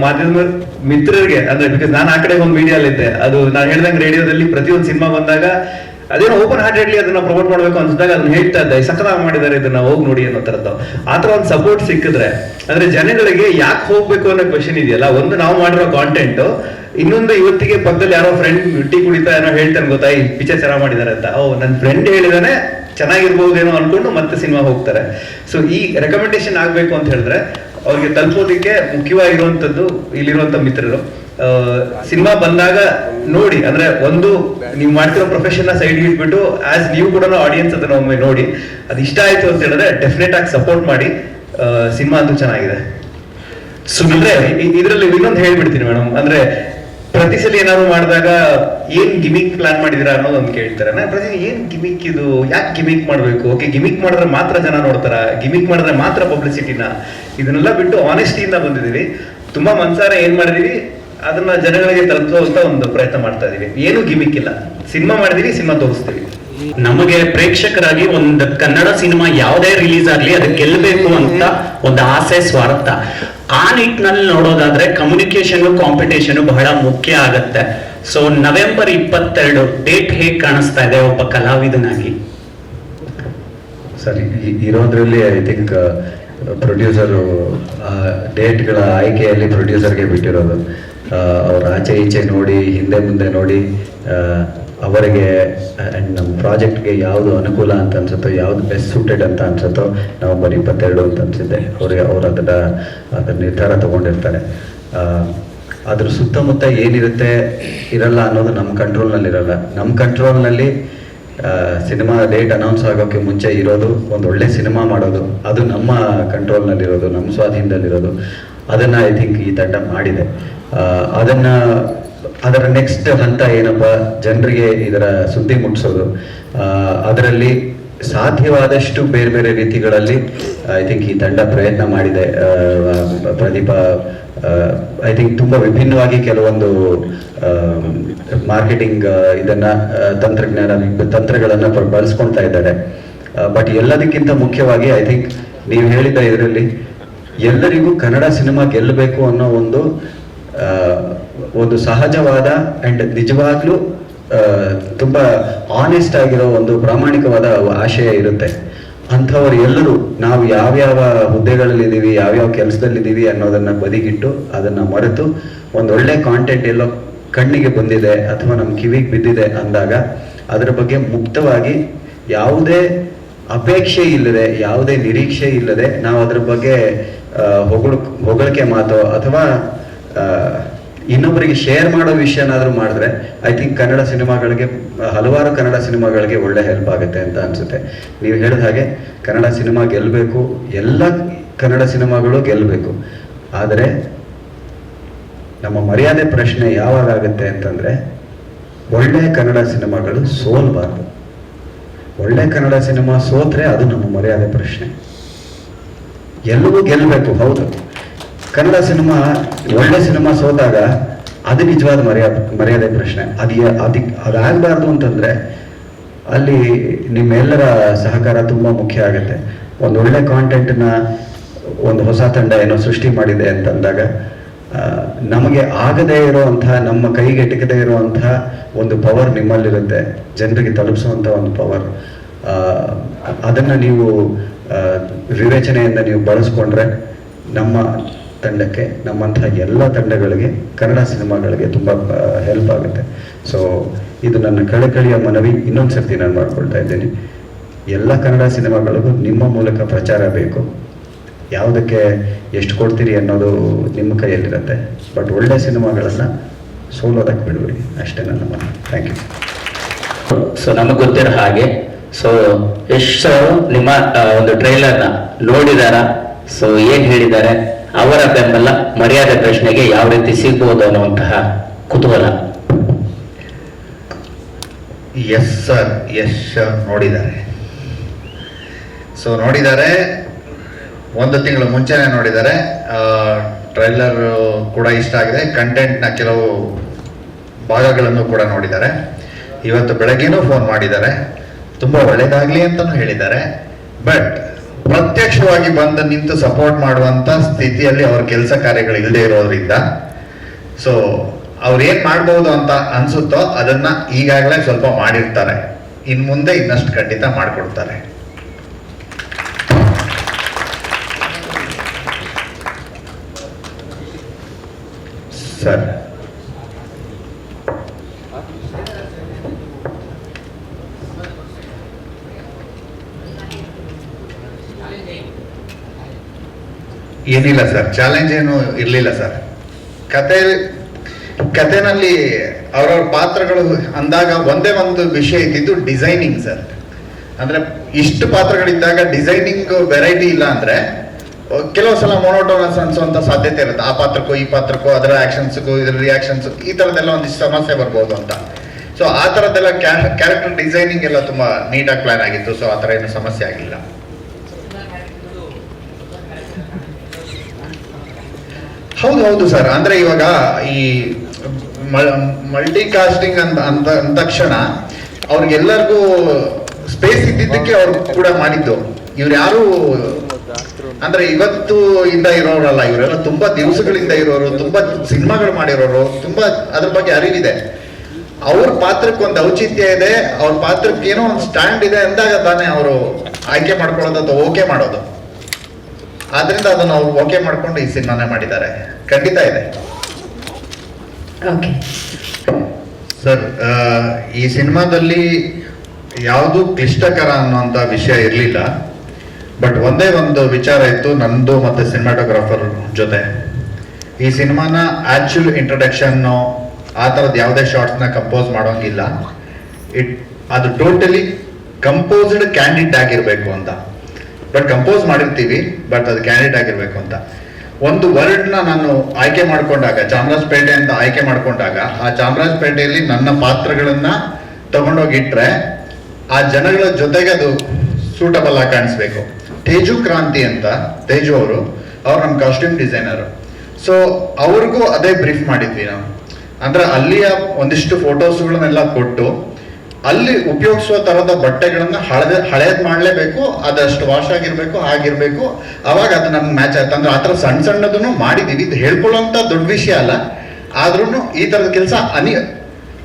[SPEAKER 1] ಮಾಧ್ಯಮ ಮಿತ್ರರಿಗೆ, ಅಂದ್ರೆ ಬಿಕಾಸ್ ನಾನು ಆ ಕಡೆ ಒಂದು ಮೀಡಿಯಾ ಇದ್ದೆ, ಅದು ನಾನು ಹೇಳ್ದಂಗೆ ರೇಡಿಯೋದಲ್ಲಿ ಪ್ರತಿಯೊಂದು ಸಿನಿಮಾ ಬಂದಾಗ ಅದೇನೋ ಓಪನ್ ಹಾರ್ಟೆಡ್ಲಿ ಅದನ್ನ ಪ್ರಮೋಟ್ ಮಾಡ್ಬೇಕು ಅನ್ಸಿದಾಗ ಅದನ್ನ ಹೇಳ್ತಾ ಇದ್ದೆ ಸಖತ್ತಾಗಿ ಮಾಡಿದ್ದಾರೆ ಇದನ್ನ ಹೋಗಿ ನೋಡಿ ಅನ್ನೋ ತರದ್ದು ಆ ಥರ ಒಂದು ಸಪೋರ್ಟ್ ಸಿಕ್ಕಿದ್ರೆ, ಅಂದ್ರೆ ಜನಗಳಿಗೆ ಯಾಕೆ ಹೋಗ್ಬೇಕು ಅನ್ನೋ ಕ್ವಶನ್ ಇದೆಯಲ್ಲ, ಒಂದು ನಾವು ಮಾಡಿರೋ ಕಾಂಟೆಂಟ್ ಇನ್ನೊಂದು ಇವತ್ತಿಗೆ ಪಕ್ಕದಲ್ಲಿ ಯಾರೋ ಫ್ರೆಂಡ್ ಟೀ ಕುಡಿತಾ ಏನೋ ಹೇಳ್ತಾನೆ ಗೊತ್ತಾ, ಈ ಪಿಕ್ಚರ್ ಚೆನ್ನಾಗಿ ಮಾಡಿದ್ದಾರೆ ಅಂತ. ಓ ನನ್ನ ಫ್ರೆಂಡ್ ಹೇಳಿದಾನೆ, ಚೆನ್ನಾಗಿರ್ಬೋದೇನೋ ಅನ್ಕೊಂಡು ಮತ್ತೆ ಸಿನಿಮಾ ಹೋಗ್ತಾರೆ. ಸೊ ಈ ರೆಕಮೆಂಡೇಶನ್ ಆಗ್ಬೇಕು ಅಂತ ಹೇಳಿದ್ರೆ, ಅವ್ರಿಗೆ ತಲುಪೋದಿಕ್ಕೆ ಮುಖ್ಯವಾಗಿರುವಂತದ್ದು ಇಲ್ಲಿರುವಂತ ಮಿತ್ರರು. ಸಿನಿಮಾ ಬಂದಾಗ ನೋಡಿ, ಅಂದ್ರೆ ಒಂದು ನೀವು ಮಾಡ್ತಿರೋ ಪ್ರೊಫೆಷನ್ ಸೈಡ್ ಇಟ್ಬಿಟ್ಟು ಆಸ್ ನೀವು ಕೂಡ ಆಡಿಯನ್ಸ್ ಅದನ್ನ ಒಮ್ಮೆ ನೋಡಿ, ಅದು ಇಷ್ಟ ಆಯ್ತು ಅಂತ ಹೇಳಿದ್ರೆ ಡೆಫಿನೆಟ್ ಆಗಿ ಸಪೋರ್ಟ್ ಮಾಡಿ ಸಿನಿಮಾ ಅಂತೂ ಚೆನ್ನಾಗಿದೆ. ಸುಮ್ಮನೆ ಇದರಲ್ಲಿ ಇನ್ನೊಂದು ಹೇಳ್ಬಿಡ್ತೀನಿ ಮೇಡಮ್, ಅಂದ್ರೆ ಪ್ರತಿ ಸಲ ಏನಾದ್ರು ಮಾಡಿದಾಗ ಏನ್ ಗಿಮಿಕ್ ಪ್ಲಾನ್ ಮಾಡಿದಿರಾ ಅನ್ನೋದು ಒಂದು ಕೇಳ್ತಾರೆ. ನಾನು ಪ್ರತಿ ಏನ್ ಗಿಮಿಕ್ ಇದು, ಯಾಕೆ ಗಿಮಿಕ್ ಮಾಡಬೇಕು? ಓಕೆ ಗಿಮಿಕ್ ಮಾಡಿದ್ರೆ ಮಾತ್ರ ಜನ ನೋಡ್ತಾರ? ಗಿಮಿಕ್ ಮಾಡಿದ್ರೆ ಮಾತ್ರ ಪಬ್ಲಿಸಿಟಿನ ಇದನ್ನೆಲ್ಲ ಬಿಟ್ಟು ಆನೆಸ್ಟಿಯಿಂದ ಬಂದಿದ್ದೀವಿ. ತುಂಬಾ ಮನ್ಸಾರ ಏನ್ ಮಾಡಿದೀವಿ? ಅದನ್ನ ಜನಗಳಿಗೆ ತಲುಪಿಸುವಂತ ಒಂದು ಪ್ರಯತ್ನ ಮಾಡ್ತಾ ಇದೀವಿ. ಏನು ಗಿಮಿಕ್ ಇಲ್ಲ. ಸಿನಿಮಾ ಮಾಡಿದೀವಿ ಸಿನಿಮಾ ತೋರಿಸ್ತೀವಿ.
[SPEAKER 8] ನಮಗೆ ಪ್ರೇಕ್ಷಕರಾಗಿ ಒಂದು ಕನ್ನಡ ಸಿನಿಮಾ ಯಾವುದೇ ರಿಲೀಸ್ ಆಗಲಿ ಅದು ಗೆಲ್ಲಬೇಕು ಅಂತ ಒಂದು ಆಸೆ ಸ್ವಾರ್ಥ. ಆ ನಿಟ್ಟಿನಲ್ಲಿ ನೋಡೋದಾದ್ರೆ ಕಮ್ಯುನಿಕೇಶನ್ ಕಾಂಪಿಟೇಷನ್ ಬಹಳ ಮುಖ್ಯ ಆಗತ್ತೆ. ಸೊ ನವೆಂಬರ್ ಇಪ್ಪತ್ತೆರಡು ಡೇಟ್ ಹೇಗೆ ಕಾಣಿಸ್ತಾ ಇದೆ ಒಬ್ಬ ಕಲಾವಿದನಾಗಿ?
[SPEAKER 6] ಸರಿ ಇರೋದ್ರಲ್ಲಿ ಐ ಥಿಂಕ್ ಪ್ರೊಡ್ಯೂಸರು ಡೇಟ್ಗಳ ಆಯ್ಕೆಯಲ್ಲಿ ಪ್ರೊಡ್ಯೂಸರ್ಗೆ ಬಿಟ್ಟಿರೋದು. ಅವ್ರ ಆಚೆ ಈಚೆ ನೋಡಿ, ಹಿಂದೆ ಮುಂದೆ ನೋಡಿ ಅವರಿಗೆ ಆ್ಯಂಡ್ ನಮ್ಮ ಪ್ರಾಜೆಕ್ಟ್ಗೆ ಯಾವುದು ಅನುಕೂಲ ಅಂತ ಅನ್ಸುತ್ತೋ, ಯಾವುದು ಬೆಸ್ಟ್ ಸೂಟೆಡ್ ಅಂತ ಅನ್ಸುತ್ತೋ ನವಂಬರ್ ಇಪ್ಪತ್ತೆರಡು ಅಂತ ಅನ್ಸಿದ್ದೆ. ಅವರಿಗೆ ಅವ್ರು ಅದರ ಅದರ ನಿರ್ಧಾರ ತಗೊಂಡಿರ್ತಾರೆ. ಅದ್ರ ಸುತ್ತಮುತ್ತ ಏನಿರುತ್ತೆ, ಇರಲ್ಲ ಅನ್ನೋದು ನಮ್ಮ ಕಂಟ್ರೋಲ್ನಲ್ಲಿ ಇರಲ್ಲ. ನಮ್ಮ ಕಂಟ್ರೋಲ್ನಲ್ಲಿ ಸಿನಿಮಾ ಡೇಟ್ ಅನೌನ್ಸ್ ಆಗೋಕ್ಕೆ ಮುಂಚೆ ಇರೋದು, ಒಂದು ಒಳ್ಳೆ ಸಿನಿಮಾ ಮಾಡೋದು. ಅದು ನಮ್ಮ ಕಂಟ್ರೋಲ್ನಲ್ಲಿರೋದು ನಮ್ಮ ಸ್ವಾಧೀನದಲ್ಲಿರೋದು. ಅದನ್ನು ಐ ಥಿಂಕ್ ಈ ತಂಡ ಮಾಡಿದೆ. ಅದನ್ನ, ಅದರ ನೆಕ್ಸ್ಟ್ ಹಂತ ಏನಪ್ಪ? ಜನರಿಗೆ ಇದರ ಸುದ್ದಿ ಮುಟ್ಟಿಸೋದು ಅದರಲ್ಲಿ ಸಾಧ್ಯವಾದಷ್ಟು ಬೇರೆ ಬೇರೆ ರೀತಿಗಳಲ್ಲಿ ಐ ಥಿಂಕ್ ಈ ತಂಡ ಪ್ರಯತ್ನ ಮಾಡಿದೆ. ಪ್ರದೀಪ ಐ ಥಿಂಕ್ ತುಂಬ ವಿಭಿನ್ನವಾಗಿ ಕೆಲವೊಂದು ಮಾರ್ಕೆಟಿಂಗ್ ಇದನ್ನ ತಂತ್ರಜ್ಞಾನ ತಂತ್ರಗಳನ್ನು ಬಳಸ್ಕೊಳ್ತಾ ಇದ್ದಾರೆ. ಬಟ್ ಎಲ್ಲದಕ್ಕಿಂತ ಮುಖ್ಯವಾಗಿ ಐ ಥಿಂಕ್ ನೀವು ಹೇಳಿದ ಇದರಲ್ಲಿ ಎಲ್ಲರಿಗೂ ಕನ್ನಡ ಸಿನಿಮಾ ಗೆಲ್ಲಬೇಕು ಅನ್ನೋ ಒಂದು ಒಂದು ಸಹಜವಾದ ಅಂಡ್ ನಿಜವಾಗ್ಲೂ ತುಂಬ ಆನೆಸ್ಟ್ ಆಗಿರೋ ಒಂದು ಪ್ರಾಮಾಣಿಕವಾದ ಆಶಯ ಇರುತ್ತೆ. ಅಂಥವ್ರು ಎಲ್ಲರೂ ನಾವು ಯಾವ್ಯಾವ ಹುದ್ದೆಗಳಲ್ಲಿದ್ದೀವಿ, ಯಾವ್ಯಾವ ಕೆಲಸದಲ್ಲಿದ್ದೀವಿ ಅನ್ನೋದನ್ನ ಬದಿಗಿಟ್ಟು ಅದನ್ನ ಮರೆತು ಒಂದು ಒಳ್ಳೆ ಕಾಂಟೆಂಟ್ ಎಲ್ಲೋ ಕಣ್ಣಿಗೆ ಬಂದಿದೆ ಅಥವಾ ನಮ್ಮ ಕಿವಿಗೆ ಬಿದ್ದಿದೆ ಅಂದಾಗ ಅದರ ಬಗ್ಗೆ ಮುಕ್ತವಾಗಿ ಯಾವುದೇ ಅಪೇಕ್ಷೆ ಇಲ್ಲದೆ, ಯಾವುದೇ ನಿರೀಕ್ಷೆ ಇಲ್ಲದೆ ನಾವು ಅದ್ರ ಬಗ್ಗೆ ಹೊಗಳ ಹೊಗಳು ಹೊಗಳಿಕೆ ಮಾತೋ ಅಥವಾ ಇನ್ನೊಬ್ಬರಿಗೆ ಶೇರ್ ಮಾಡೋ ವಿಷಯನಾದರೂ ಮಾಡಿದ್ರೆ ಐ ಥಿಂಕ್ ಕನ್ನಡ ಸಿನಿಮಾಗಳಿಗೆ, ಹಲವಾರು ಕನ್ನಡ ಸಿನಿಮಾಗಳಿಗೆ ಒಳ್ಳೆ ಹೆಲ್ಪ್ ಆಗುತ್ತೆ ಅಂತ ಅನ್ಸುತ್ತೆ. ನೀವು ಹೇಳಿದ ಹಾಗೆ, ಕನ್ನಡ ಸಿನಿಮಾ ಗೆಲ್ಲಬೇಕು ಎಲ್ಲ ಕನ್ನಡ ಸಿನಿಮಾಗಳು ಗೆಲ್ಲಬೇಕು ಆದರೆ, ನಮ್ಮ ಮರ್ಯಾದೆ ಪ್ರಶ್ನೆ ಯಾವಾಗ ಆಗುತ್ತೆ ಅಂತಂದ್ರೆ, ಒಳ್ಳೆ ಕನ್ನಡ ಸಿನಿಮಾಗಳು ಸೋಲ್ಬಾರ್ದು. ಒಳ್ಳೆ ಕನ್ನಡ ಸಿನಿಮಾ ಸೋತ್ರೆ ಅದು ನಮ್ಮ ಮರ್ಯಾದೆ ಪ್ರಶ್ನೆ. ಎಲ್ಲವೂ ಗೆಲ್ಲಬೇಕು ಹೌದು. ಕನ್ನಡ ಸಿನಿಮಾ, ಒಳ್ಳೆ ಸಿನಿಮಾ ಸೋತಾಗ ಅದು ನಿಜವಾದ ಮರ್ಯಾದೆ ಮರ್ಯಾದೆ ಪ್ರಶ್ನೆ. ಅದು ಅದಕ್ಕೆ ಅದಾಗಬಾರ್ದು ಅಂತಂದ್ರೆ ಅಲ್ಲಿ ನಿಮ್ಮೆಲ್ಲರ ಸಹಕಾರ ತುಂಬ ಮುಖ್ಯ ಆಗುತ್ತೆ. ಒಂದು ಒಳ್ಳೆ ಕಾಂಟೆಂಟ್ನ ಒಂದು ಹೊಸ ತಂಡ ಏನೋ ಸೃಷ್ಟಿ ಮಾಡಿದೆ ಅಂತಂದಾಗ ನಮಗೆ ಆಗದೇ ಇರುವಂತಹ ನಮ್ಮ ಕೈಗೆ ಎಟಕದೇ ಇರುವಂತಹ ಒಂದು ಪವರ್ ನಿಮ್ಮಲ್ಲಿರುತ್ತೆ. ಜನರಿಗೆ ತಲುಪಿಸುವಂಥ ಒಂದು ಪವರ್ ಅದನ್ನ ನೀವು ವಿವೇಚನೆಯಿಂದ ನೀವು ಬಳಸ್ಕೊಂಡ್ರೆ ನಮ್ಮ ತಂಡಕ್ಕೆ ನಮ್ಮಂತಹ ಎಲ್ಲ ತಂಡಗಳಿಗೆ ಕನ್ನಡ ಸಿನಿಮಾಗಳಿಗೆ ತುಂಬ ಹೆಲ್ಪ್ ಆಗುತ್ತೆ. ಸೊ ಇದು ನನ್ನ ಕಳಕಳಿಯ ಮನವಿ. ಇನ್ನೊಂದು ಸರ್ತಿ ನಾನು ಮಾಡ್ಕೊಳ್ತಾ ಇದ್ದೀನಿ. ಎಲ್ಲ ಕನ್ನಡ ಸಿನಿಮಾಗಳಿಗೂ ನಿಮ್ಮ ಮೂಲಕ ಪ್ರಚಾರ ಬೇಕು. ಯಾವುದಕ್ಕೆ ಎಷ್ಟು ಕೊಡ್ತೀರಿ ಅನ್ನೋದು ನಿಮ್ಮ ಕೈಯಲ್ಲಿರುತ್ತೆ. ಬಟ್ ಒಳ್ಳೆ ಸಿನಿಮಾಗಳನ್ನು ಸೋಲೋದಕ್ಕೆ ಬಿಡಬೇಡಿ ಅಷ್ಟೇ ನನ್ನ ಮನ ಥ್ಯಾಂಕ್ ಯು
[SPEAKER 8] ಸೊ ನಮಗೆ ಗೊತ್ತಿರೋ ಹಾಗೆ ಸೊ ಎಷ್ಟು ನಿಮ್ಮ ಒಂದು ಟ್ರೈಲರ್ನ ನೋಡಿದಾರ? ಸೊ ಏನು ಹೇಳಿದ್ದಾರೆ? ಅವರ ಬೆಂಬಲ, ಮರ್ಯಾದೆ ಪ್ರಶ್ನೆಗೆ ಯಾವ ರೀತಿ ಸಿಗ್ಬೋದು ಅನ್ನುವಂತಹ ಕುತೂಹಲ.
[SPEAKER 2] ಎಸ್ ಸರ್ ಯಶ್ ನೋಡಿದ್ದಾರೆ. ಸೊ ನೋಡಿದ್ದಾರೆ. ಒಂದು ತಿಂಗಳು ಮುಂಚೆನೆ ನೋಡಿದ್ದಾರೆ. ಟ್ರೈಲರ್ ಕೂಡ ಇಷ್ಟ ಆಗಿದೆ. ಕಂಟೆಂಟ್ನ ಕೆಲವು ಭಾಗಗಳನ್ನು ಕೂಡ ನೋಡಿದ್ದಾರೆ. ಇವತ್ತು ಬೆಳಗ್ಗೆನೂ ಫೋನ್ ಮಾಡಿದ್ದಾರೆ. ತುಂಬ ಒಳ್ಳೆಯದಾಗಲಿ ಅಂತಲೂ ಹೇಳಿದ್ದಾರೆ. ಬಟ್ ಪ್ರತ್ಯಕ್ಷವಾಗಿ ಬಂದು ನಿಂತು ಸಪೋರ್ಟ್ ಮಾಡುವಂತ ಸ್ಥಿತಿಯಲ್ಲಿ ಅವ್ರ ಕೆಲಸ ಕಾರ್ಯಗಳು ಇಲ್ಲದೆ ಇರೋದ್ರಿಂದ. ಸೊ ಅವ್ರು ಏನ್ ಮಾಡ್ಬೋದು ಅಂತ ಅನ್ಸುತ್ತೋ ಅದನ್ನ ಈಗಾಗಲೇ ಸ್ವಲ್ಪ ಮಾಡಿರ್ತಾರೆ. ಇನ್ ಮುಂದೆ ಇನ್ನಷ್ಟು ಖಂಡಿತ ಮಾಡಿಕೊಡ್ತಾರೆ.
[SPEAKER 6] ಸರ್.
[SPEAKER 2] ಏನಿಲ್ಲ ಸರ್ ಚಾಲೆಂಜ್ ಏನು ಇರಲಿಲ್ಲ ಸರ್. ಕತೆ, ಕತೆನಲ್ಲಿ ಅವರವ್ರ ಪಾತ್ರಗಳು ಅಂದಾಗ ಒಂದೇ ಒಂದು ವಿಷಯ ಇದ್ದಿದ್ದು ಡಿಸೈನಿಂಗ್ ಸರ್. ಅಂದರೆ ಇಷ್ಟು ಪಾತ್ರಗಳಿದ್ದಾಗ ಡಿಸೈನಿಂಗ್ ವೆರೈಟಿ ಇಲ್ಲ ಅಂದರೆ ಕೆಲವು ಸಲ ಮೊನೋಟೋನಸ್ ಅನ್ಸುವಂತ ಸಾಧ್ಯತೆ ಇರುತ್ತೆ. ಆ ಪಾತ್ರಕ್ಕೂ, ಈ ಪಾತ್ರಕ್ಕೂ, ಅದರ ಆ್ಯಕ್ಷನ್ಸ್ಗೂ ಇದರ ರಿಯಾಕ್ಷನ್ಸ್ ಈ ಥರದ್ದೆಲ್ಲ ಒಂದಿಷ್ಟು ಸಮಸ್ಯೆ ಬರ್ಬೋದು ಅಂತ. ಸೊ ಆ ತರದ್ದೆಲ್ಲ ಕ್ಯಾರೆಕ್ಟರ್ ಡಿಸೈನಿಂಗ್ ಎಲ್ಲ ತುಂಬಾ ನೀಟಾಗಿ ಪ್ಲಾನ್ ಆಗಿತ್ತು. ಸೊ ಆ ತರ ಏನು ಸಮಸ್ಯೆ ಆಗಿಲ್ಲ. ಹೌದು ಹೌದು ಸರ್. ಅಂದ್ರೆ ಇವಾಗ ಈ ಮಲ್ಟಿ ಕಾಸ್ಟಿಂಗ್ ಅಂತ ಅಂತ, ಅಂದ ತಕ್ಷಣ ಅವ್ರಿಗೆಲ್ಲರಿಗೂ ಸ್ಪೇಸ್ ಇದ್ದಿದ್ದಕ್ಕೆ ಅವ್ರು ಕೂಡ ಮಾಡಿದ್ದು. ಇವ್ರು ಯಾರು ಅಂದ್ರೆ ಇವತ್ತು ಇಂದ ಇರೋರಲ್ಲ, ಇವರೆಲ್ಲ ತುಂಬಾ ದಿವಸಗಳಿಂದ ಇರೋರು, ತುಂಬಾ ಸಿನಿಮಾಗಳು ಮಾಡಿರೋರು, ತುಂಬಾ ಅದ್ರ ಬಗ್ಗೆ ಅರಿವಿದೆ. ಅವ್ರ ಪಾತ್ರಕ್ಕೆ ಒಂದು ಔಚಿತ್ಯ ಇದೆ, ಅವ್ರ ಪಾತ್ರಕ್ಕೆ ಏನೋ ಒಂದು ಸ್ಟ್ಯಾಂಡ್ ಇದೆ ಅಂದಾಗ ತಾನೇ ಅವರು ಆಯ್ಕೆ ಮಾಡ್ಕೊಳ್ಳೋದು ಅಥವಾ ಓಕೆ ಮಾಡೋದು. ಆದ್ರಿಂದ ಅದನ್ನ ಅವ್ರು ಓಕೆ ಮಾಡ್ಕೊಂಡು ಈ ಸಿನಿಮಾನೇ ಮಾಡಿದ್ದಾರೆ. ಖಂಡಿತ ಇದೆ.
[SPEAKER 9] ಓಕೆ
[SPEAKER 2] ಸರ್ ಈ ಸಿನಿಮಾದಲ್ಲಿ ಯಾವುದು ಕ್ಲಿಷ್ಟಕರ ಅನ್ನುವಂಥ ವಿಷಯ ಇರಲಿಲ್ಲ. ಬಟ್ ಒಂದೇ ಒಂದು ವಿಚಾರ ಇತ್ತು ನಂದು ಮತ್ತು ಸಿನಿಮಾಟೋಗ್ರಾಫರ್ ಜೊತೆ. ಈ ಸಿನಿಮಾನ ಆ್ಯಕ್ಚುಲ್ ಇಂಟ್ರಡಕ್ಷನ್ನು ಆ ಥರದ್ದು ಯಾವುದೇ ಶಾರ್ಟ್ಸ್ನ ಕಂಪೋಸ್ ಮಾಡೋಂಗಿಲ್ಲ. ಇಟ್ ಅದು ಟೋಟಲಿ ಕಂಪೋಸ್ಡ್ ಕ್ಯಾಂಡಿಡ್ ಆಗಿರಬೇಕು ಅಂತ. ಬಟ್ ಕಂಪೋಸ್ ಮಾಡಿರ್ತೀವಿ ಬಟ್ ಅದು ಕ್ಯಾಂಡಿಡೇಟ್ ಆಗಿರಬೇಕು ಅಂತ. ಒಂದು ವರ್ಡ್ನ ನಾನು ಆಯ್ಕೆ ಮಾಡ್ಕೊಂಡಾಗ, ಚಾಮರಾಜಪೇಟೆ ಅಂತ ಆಯ್ಕೆ ಮಾಡ್ಕೊಂಡಾಗ, ಆ ಚಾಮರಾಜಪೇಟೆಯಲ್ಲಿ ನನ್ನ ಪಾತ್ರಗಳನ್ನ ತಗೊಂಡೋಗಿಟ್ರೆ ಆ ಜನಗಳ ಜೊತೆಗೆ ಅದು ಸೂಟಬಲ್ ಆಗಿ ಕಾಣಿಸ್ಬೇಕು. ತೇಜು ಕ್ರಾಂತಿ ಅಂತ, ತೇಜು ಅವರು, ಅವ್ರು ನಮ್ಮ ಕಾಸ್ಟ್ಯೂಮ್ ಡಿಸೈನರು ಸೊ ಅವ್ರಿಗೂ ಅದೇ ಬ್ರೀಫ್ ಮಾಡಿದ್ವಿ ನಾವು. ಅಂದ್ರೆ ಅಲ್ಲಿಯ ಒಂದಿಷ್ಟು ಫೋಟೋಸ್ಗಳನ್ನೆಲ್ಲ ಕೊಟ್ಟು ಅಲ್ಲಿ ಉಪಯೋಗಿಸುವ ತರದ ಬಟ್ಟೆಗಳನ್ನ ಹಳದ, ಹಳೇದ್ ಮಾಡ್ಲೇಬೇಕು, ಅದಷ್ಟು ವಾಶ್ ಆಗಿರ್ಬೇಕು ಆಗಿರ್ಬೇಕು. ಅವಾಗ ಅದು ನಮ್ಗೆ ಮ್ಯಾಚ್ ಆಯ್ತು. ಅಂದ್ರೆ ಆ ಥರ ಸಣ್ಣ ಸಣ್ಣದನ್ನು ಮಾಡಿದೀವಿ. ಇದು ಹೇಳ್ಕೊಳ್ಳೋಂಥ ದೊಡ್ಡ ವಿಷಯ ಅಲ್ಲ. ಆದ್ರೂ ಈ ತರದ ಕೆಲಸ ಅನಿ,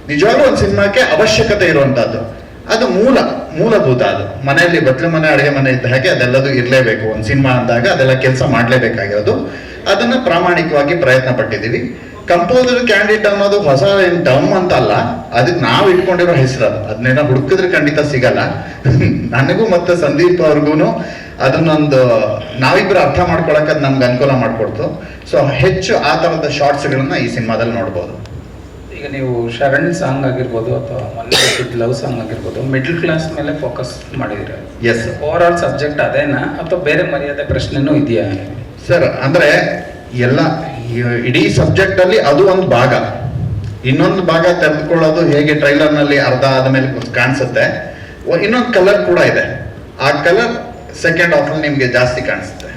[SPEAKER 2] ನಿಜವಾಗ್ಲೂ ಒಂದು ಸಿನಿಮಾಕ್ಕೆ ಅವಶ್ಯಕತೆ ಇರುವಂತದ್ದು ಅದು ಮೂಲ, ಮೂಲಭೂತ ಅದು. ಮನೆಯಲ್ಲಿ ಬಟ್ಲು ಮನೆ, ಅಡುಗೆ ಮನೆ ಇದ್ದ ಹಾಗೆ ಅದೆಲ್ಲದು ಇರಲೇಬೇಕು. ಒಂದು ಸಿನಿಮಾ ಅಂದಾಗ ಅದೆಲ್ಲ ಕೆಲಸ ಮಾಡಲೇಬೇಕಾಗಿರೋದು. ಅದನ್ನ ಪ್ರಾಮಾಣಿಕವಾಗಿ ಪ್ರಯತ್ನ ಪಟ್ಟಿದ್ದೀವಿ. ಕಂಪೋಸರ್ ಕ್ಯಾಂಡಿಡೇಟ್ ಅನ್ನೋದು ಹೊಸ ಏನ್ ಟರ್ಮ್ ಅಂತ ಅಲ್ಲ ಅದಕ್ಕೆ ನಾವು ಇಟ್ಕೊಂಡಿರೋ ಹೆಸರು ಅದು ಅದನ್ನೇನೋ ಹುಡುಕಿದ್ರೆ ಖಂಡಿತ ಸಿಗಲ್ಲ. ನನಗೂ ಮತ್ತೆ ಸಂದೀಪ್ ಅವ್ರಿಗೂ ಅದನ್ನೊಂದು ನಾವಿಬ್ರು ಅರ್ಥ ಮಾಡ್ಕೊಳಕ್ಕೆ ಅದು ನಮ್ಗೆ ಅನುಕೂಲ ಮಾಡಿಕೊಡ್ತು. ಸೊ ಹೆಚ್ಚು ಆ ಥರದ ಶಾರ್ಟ್ಸ್ಗಳನ್ನ ಈ ಸಿನಿಮಾದಲ್ಲಿ ನೋಡ್ಬೋದು.
[SPEAKER 3] ಈಗ ನೀವು ಶರಣ್ ಸಾಂಗ್ ಆಗಿರ್ಬೋದು ಅಥವಾ ಲವ್ ಸಾಂಗ್ ಆಗಿರ್ಬೋದು ಮಿಡ್ಲ್ ಕ್ಲಾಸ್ ಮೇಲೆ ಫೋಕಸ್ ಮಾಡಿದಿರ
[SPEAKER 2] ಎಸ್
[SPEAKER 3] ಓವರ್ ಆಲ್ ಸಬ್ಜೆಕ್ಟ್ ಅದೇನಾ ಅಥವಾ ಬೇರೆ ಮರ್ಯಾದೆ ಪ್ರಶ್ನೆನೂ ಇದೆಯಾ?
[SPEAKER 2] ಸರ್ ಅಂದ್ರೆ ಎಲ್ಲ ಇಡೀ ಸಬ್ಜೆಕ್ಟ್ ಅಲ್ಲಿ ಅದು ಒಂದು ಭಾಗ. ಇನ್ನೊಂದು ಭಾಗ ತೆರೆದುಕೊಳ್ಳೋದು ಹೇಗೆ ಟ್ರೈಲರ್ನಲ್ಲಿ ಅರ್ಧ ಆದ್ಮೇಲೆ ಕಾಣಿಸುತ್ತೆ. ಇನ್ನೊಂದು ಕಲರ್ ಕೂಡ ಇದೆ. ಆ ಕಲರ್ ಸೆಕೆಂಡ್ ಆಫ್ ಅಲ್ಲಿ ನಿಮ್ಗೆ ಜಾಸ್ತಿ ಕಾಣಿಸುತ್ತೆ.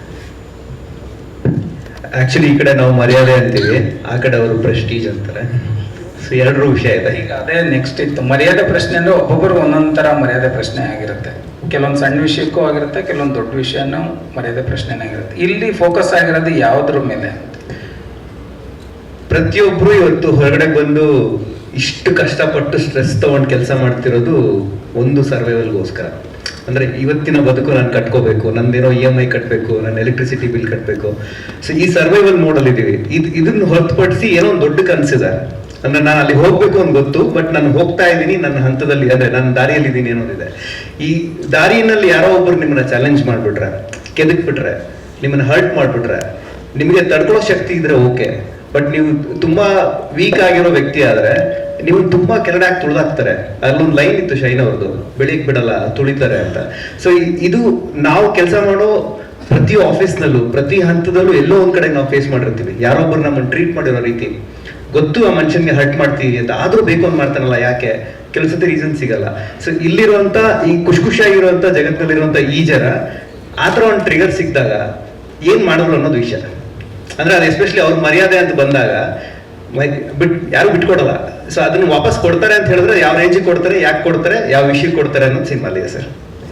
[SPEAKER 1] ಆಕ್ಚುಲಿ ಈ ಕಡೆ ನಾವು ಮರ್ಯಾದೆ ಅಂತೀವಿ. ಆ ಕಡೆ ಅವರು ಪ್ರೆಸ್ಟೀಜ್ ಅಂತಾರೆ. ಸೊ ಎರಡರ ವಿಷಯ ಇದೆ.
[SPEAKER 3] ಈಗ ಅದೇ ನೆಕ್ಸ್ಟ್ ಇತ್ತು. ಮರ್ಯಾದೆ ಪ್ರಶ್ನೆ ಅಂದ್ರೆ ಒಬ್ಬೊಬ್ಬರು ಒಂದೊಂದು ಥರ ಮರ್ಯಾದೆ ಪ್ರಶ್ನೆ ಆಗಿರುತ್ತೆ. ಕೆಲವೊಂದು ಸಣ್ಣ ವಿಷಯಕ್ಕೂ ಆಗಿರುತ್ತೆ ಕೆಲವೊಂದು ದೊಡ್ಡ ವಿಷಯನೂ ಮರ್ಯಾದೆ ಪ್ರಶ್ನೆನೇ ಆಗಿರುತ್ತೆ. ಇಲ್ಲಿ ಫೋಕಸ್ ಆಗಿರೋದು ಯಾವುದ್ರ ಮೇಲೆ?
[SPEAKER 1] ಪ್ರತಿಯೊಬ್ರು ಇವತ್ತು ಹೊರಗಡೆ ಬಂದು ಇಷ್ಟು ಕಷ್ಟಪಟ್ಟು ಸ್ಟ್ರೆಸ್ ತಗೊಂಡು ಕೆಲಸ ಮಾಡ್ತಿರೋದು ಒಂದು ಸರ್ವೈವಲ್ಗೋಸ್ಕರ ಅಂದ್ರೆ ಇವತ್ತಿನ ಬದುಕು ನಾನು ಕಟ್ಕೋಬೇಕು, ನಂದೇನೋ ಇ ಎಂ ಐ ಕಟ್ಟಬೇಕು ನನ್ನ ಎಲೆಕ್ಟ್ರಿಸಿಟಿ ಬಿಲ್ ಕಟ್ಟಬೇಕು ಸೊ ಈ ಸರ್ವೈವಲ್ ಮೋಡಲ್ ಇದೀವಿ. ಇದು, ಇದನ್ನ ಹೊರತುಪಡಿಸಿ ಏನೋ ಒಂದು ದೊಡ್ಡ ಕನಸಿದೆ. ಅಂದ್ರೆ ನಾನು ಅಲ್ಲಿ ಹೋಗ್ಬೇಕು ಅಂತ ಗೊತ್ತು ಬಟ್ ನಾನು ಹೋಗ್ತಾ ಇದ್ದೀನಿ, ನನ್ನ ಹಂತದಲ್ಲಿ, ಅಂದ್ರೆ ನನ್ನ ದಾರಿಯಲ್ಲಿ ಇದ್ದೀನಿ ಅನ್ನೋದಿದೆ. ಈ ದಾರಿಯಲ್ಲಿ ಯಾರೋ ಒಬ್ರು ನಿಮ್ಮನ್ನ ಚಾಲೆಂಜ್ ಮಾಡ್ಬಿಟ್ರೆ ಕೆದಕ್ ಬಿಟ್ರೆ ನಿಮ್ಮನ್ನ ಹರ್ಟ್ ಮಾಡ್ಬಿಟ್ರೆ, ನಿಮಗೆ ತಡ್ಕೊಳ್ಳೋ ಶಕ್ತಿ ಇದ್ರೆ ಓಕೆ ಬಟ್ ನೀವು ತುಂಬಾ ವೀಕ್ ಆಗಿರೋ ವ್ಯಕ್ತಿ ಆದ್ರೆ, ನೀವು ತುಂಬಾ ಕೆಳಗಡೆ ಹಾಕಿ ತುಳಿದಾಕ್ತಾರೆ. ಅಲ್ಲೊಂದು ಲೈನ್ ಇತ್ತು ಶೈನ್ ಅವ್ರದ್ದು ಬೆಳಿಗ್ ಬಿಡಲ್ಲ, ತುಳಿತಾರೆ ಅಂತ. ಸೊ ಇದು ನಾವು ಕೆಲಸ ಮಾಡೋ ಪ್ರತಿ ಆಫೀಸ್ನಲ್ಲೂ ಪ್ರತಿ ಹಂತದಲ್ಲೂ ಎಲ್ಲೋ ಒಂದ್ ಕಡೆ ನಾವು ಫೇಸ್ ಮಾಡಿರ್ತೀವಿ. ಯಾರೊಬ್ಬರು ನಮ್ಮನ್ನು ಟ್ರೀಟ್ ಮಾಡಿರೋ ರೀತಿ. ಗೊತ್ತು ಆ ಮನುಷ್ಯನ್ಗೆ ಹರ್ಟ್ ಮಾಡ್ತೀವಿ ಅಂತ. ಆದ್ರೂ ಬೇಕು ಅಂತ ಮಾಡ್ತಾನಲ್ಲ, ಯಾಕೆ? ಕೆಲಸದ ರೀಸನ್ ಸಿಗಲ್ಲ. ಸೊ ಇಲ್ಲಿರುವಂತ ಈ ಖುಷ್ ಖುಷಿಯಾಗಿರುವಂತ ಜಗತ್ತಿನಲ್ಲಿರುವಂತ ಈ ಜನ ಆ ಥರ ಒಂದು ಟ್ರಿಗರ್ ಸಿಕ್ಕಿದಾಗ ಏನ್ ಮಾಡೋರು ಅನ್ನೋದು ವಿಷಯ. ಅಂದ್ರೆ ಅದು ಎಸ್ಪೆಷಲಿ ಅವ್ರ ಮರ್ಯಾದೆ ಅಂತ ಬಂದಾಗ ಬಿಟ್, ಯಾರು ಬಿಟ್ಕೊಡಲ್ಲ. ಸೊ ಅದನ್ನ ವಾಪಸ್ ಕೊಡ್ತಾರೆ ಅಂತ ಹೇಳಿದ್ರೆ, ಯಾವ ರೇಂಜಿಗೆ ಕೊಡ್ತಾರೆ, ಯಾಕೆ ಕೊಡ್ತಾರೆ, ಯಾವ ವಿಷಯ ಕೊಡ್ತಾರೆ ಅನ್ನೋದು ಇದೆ ಸರ್.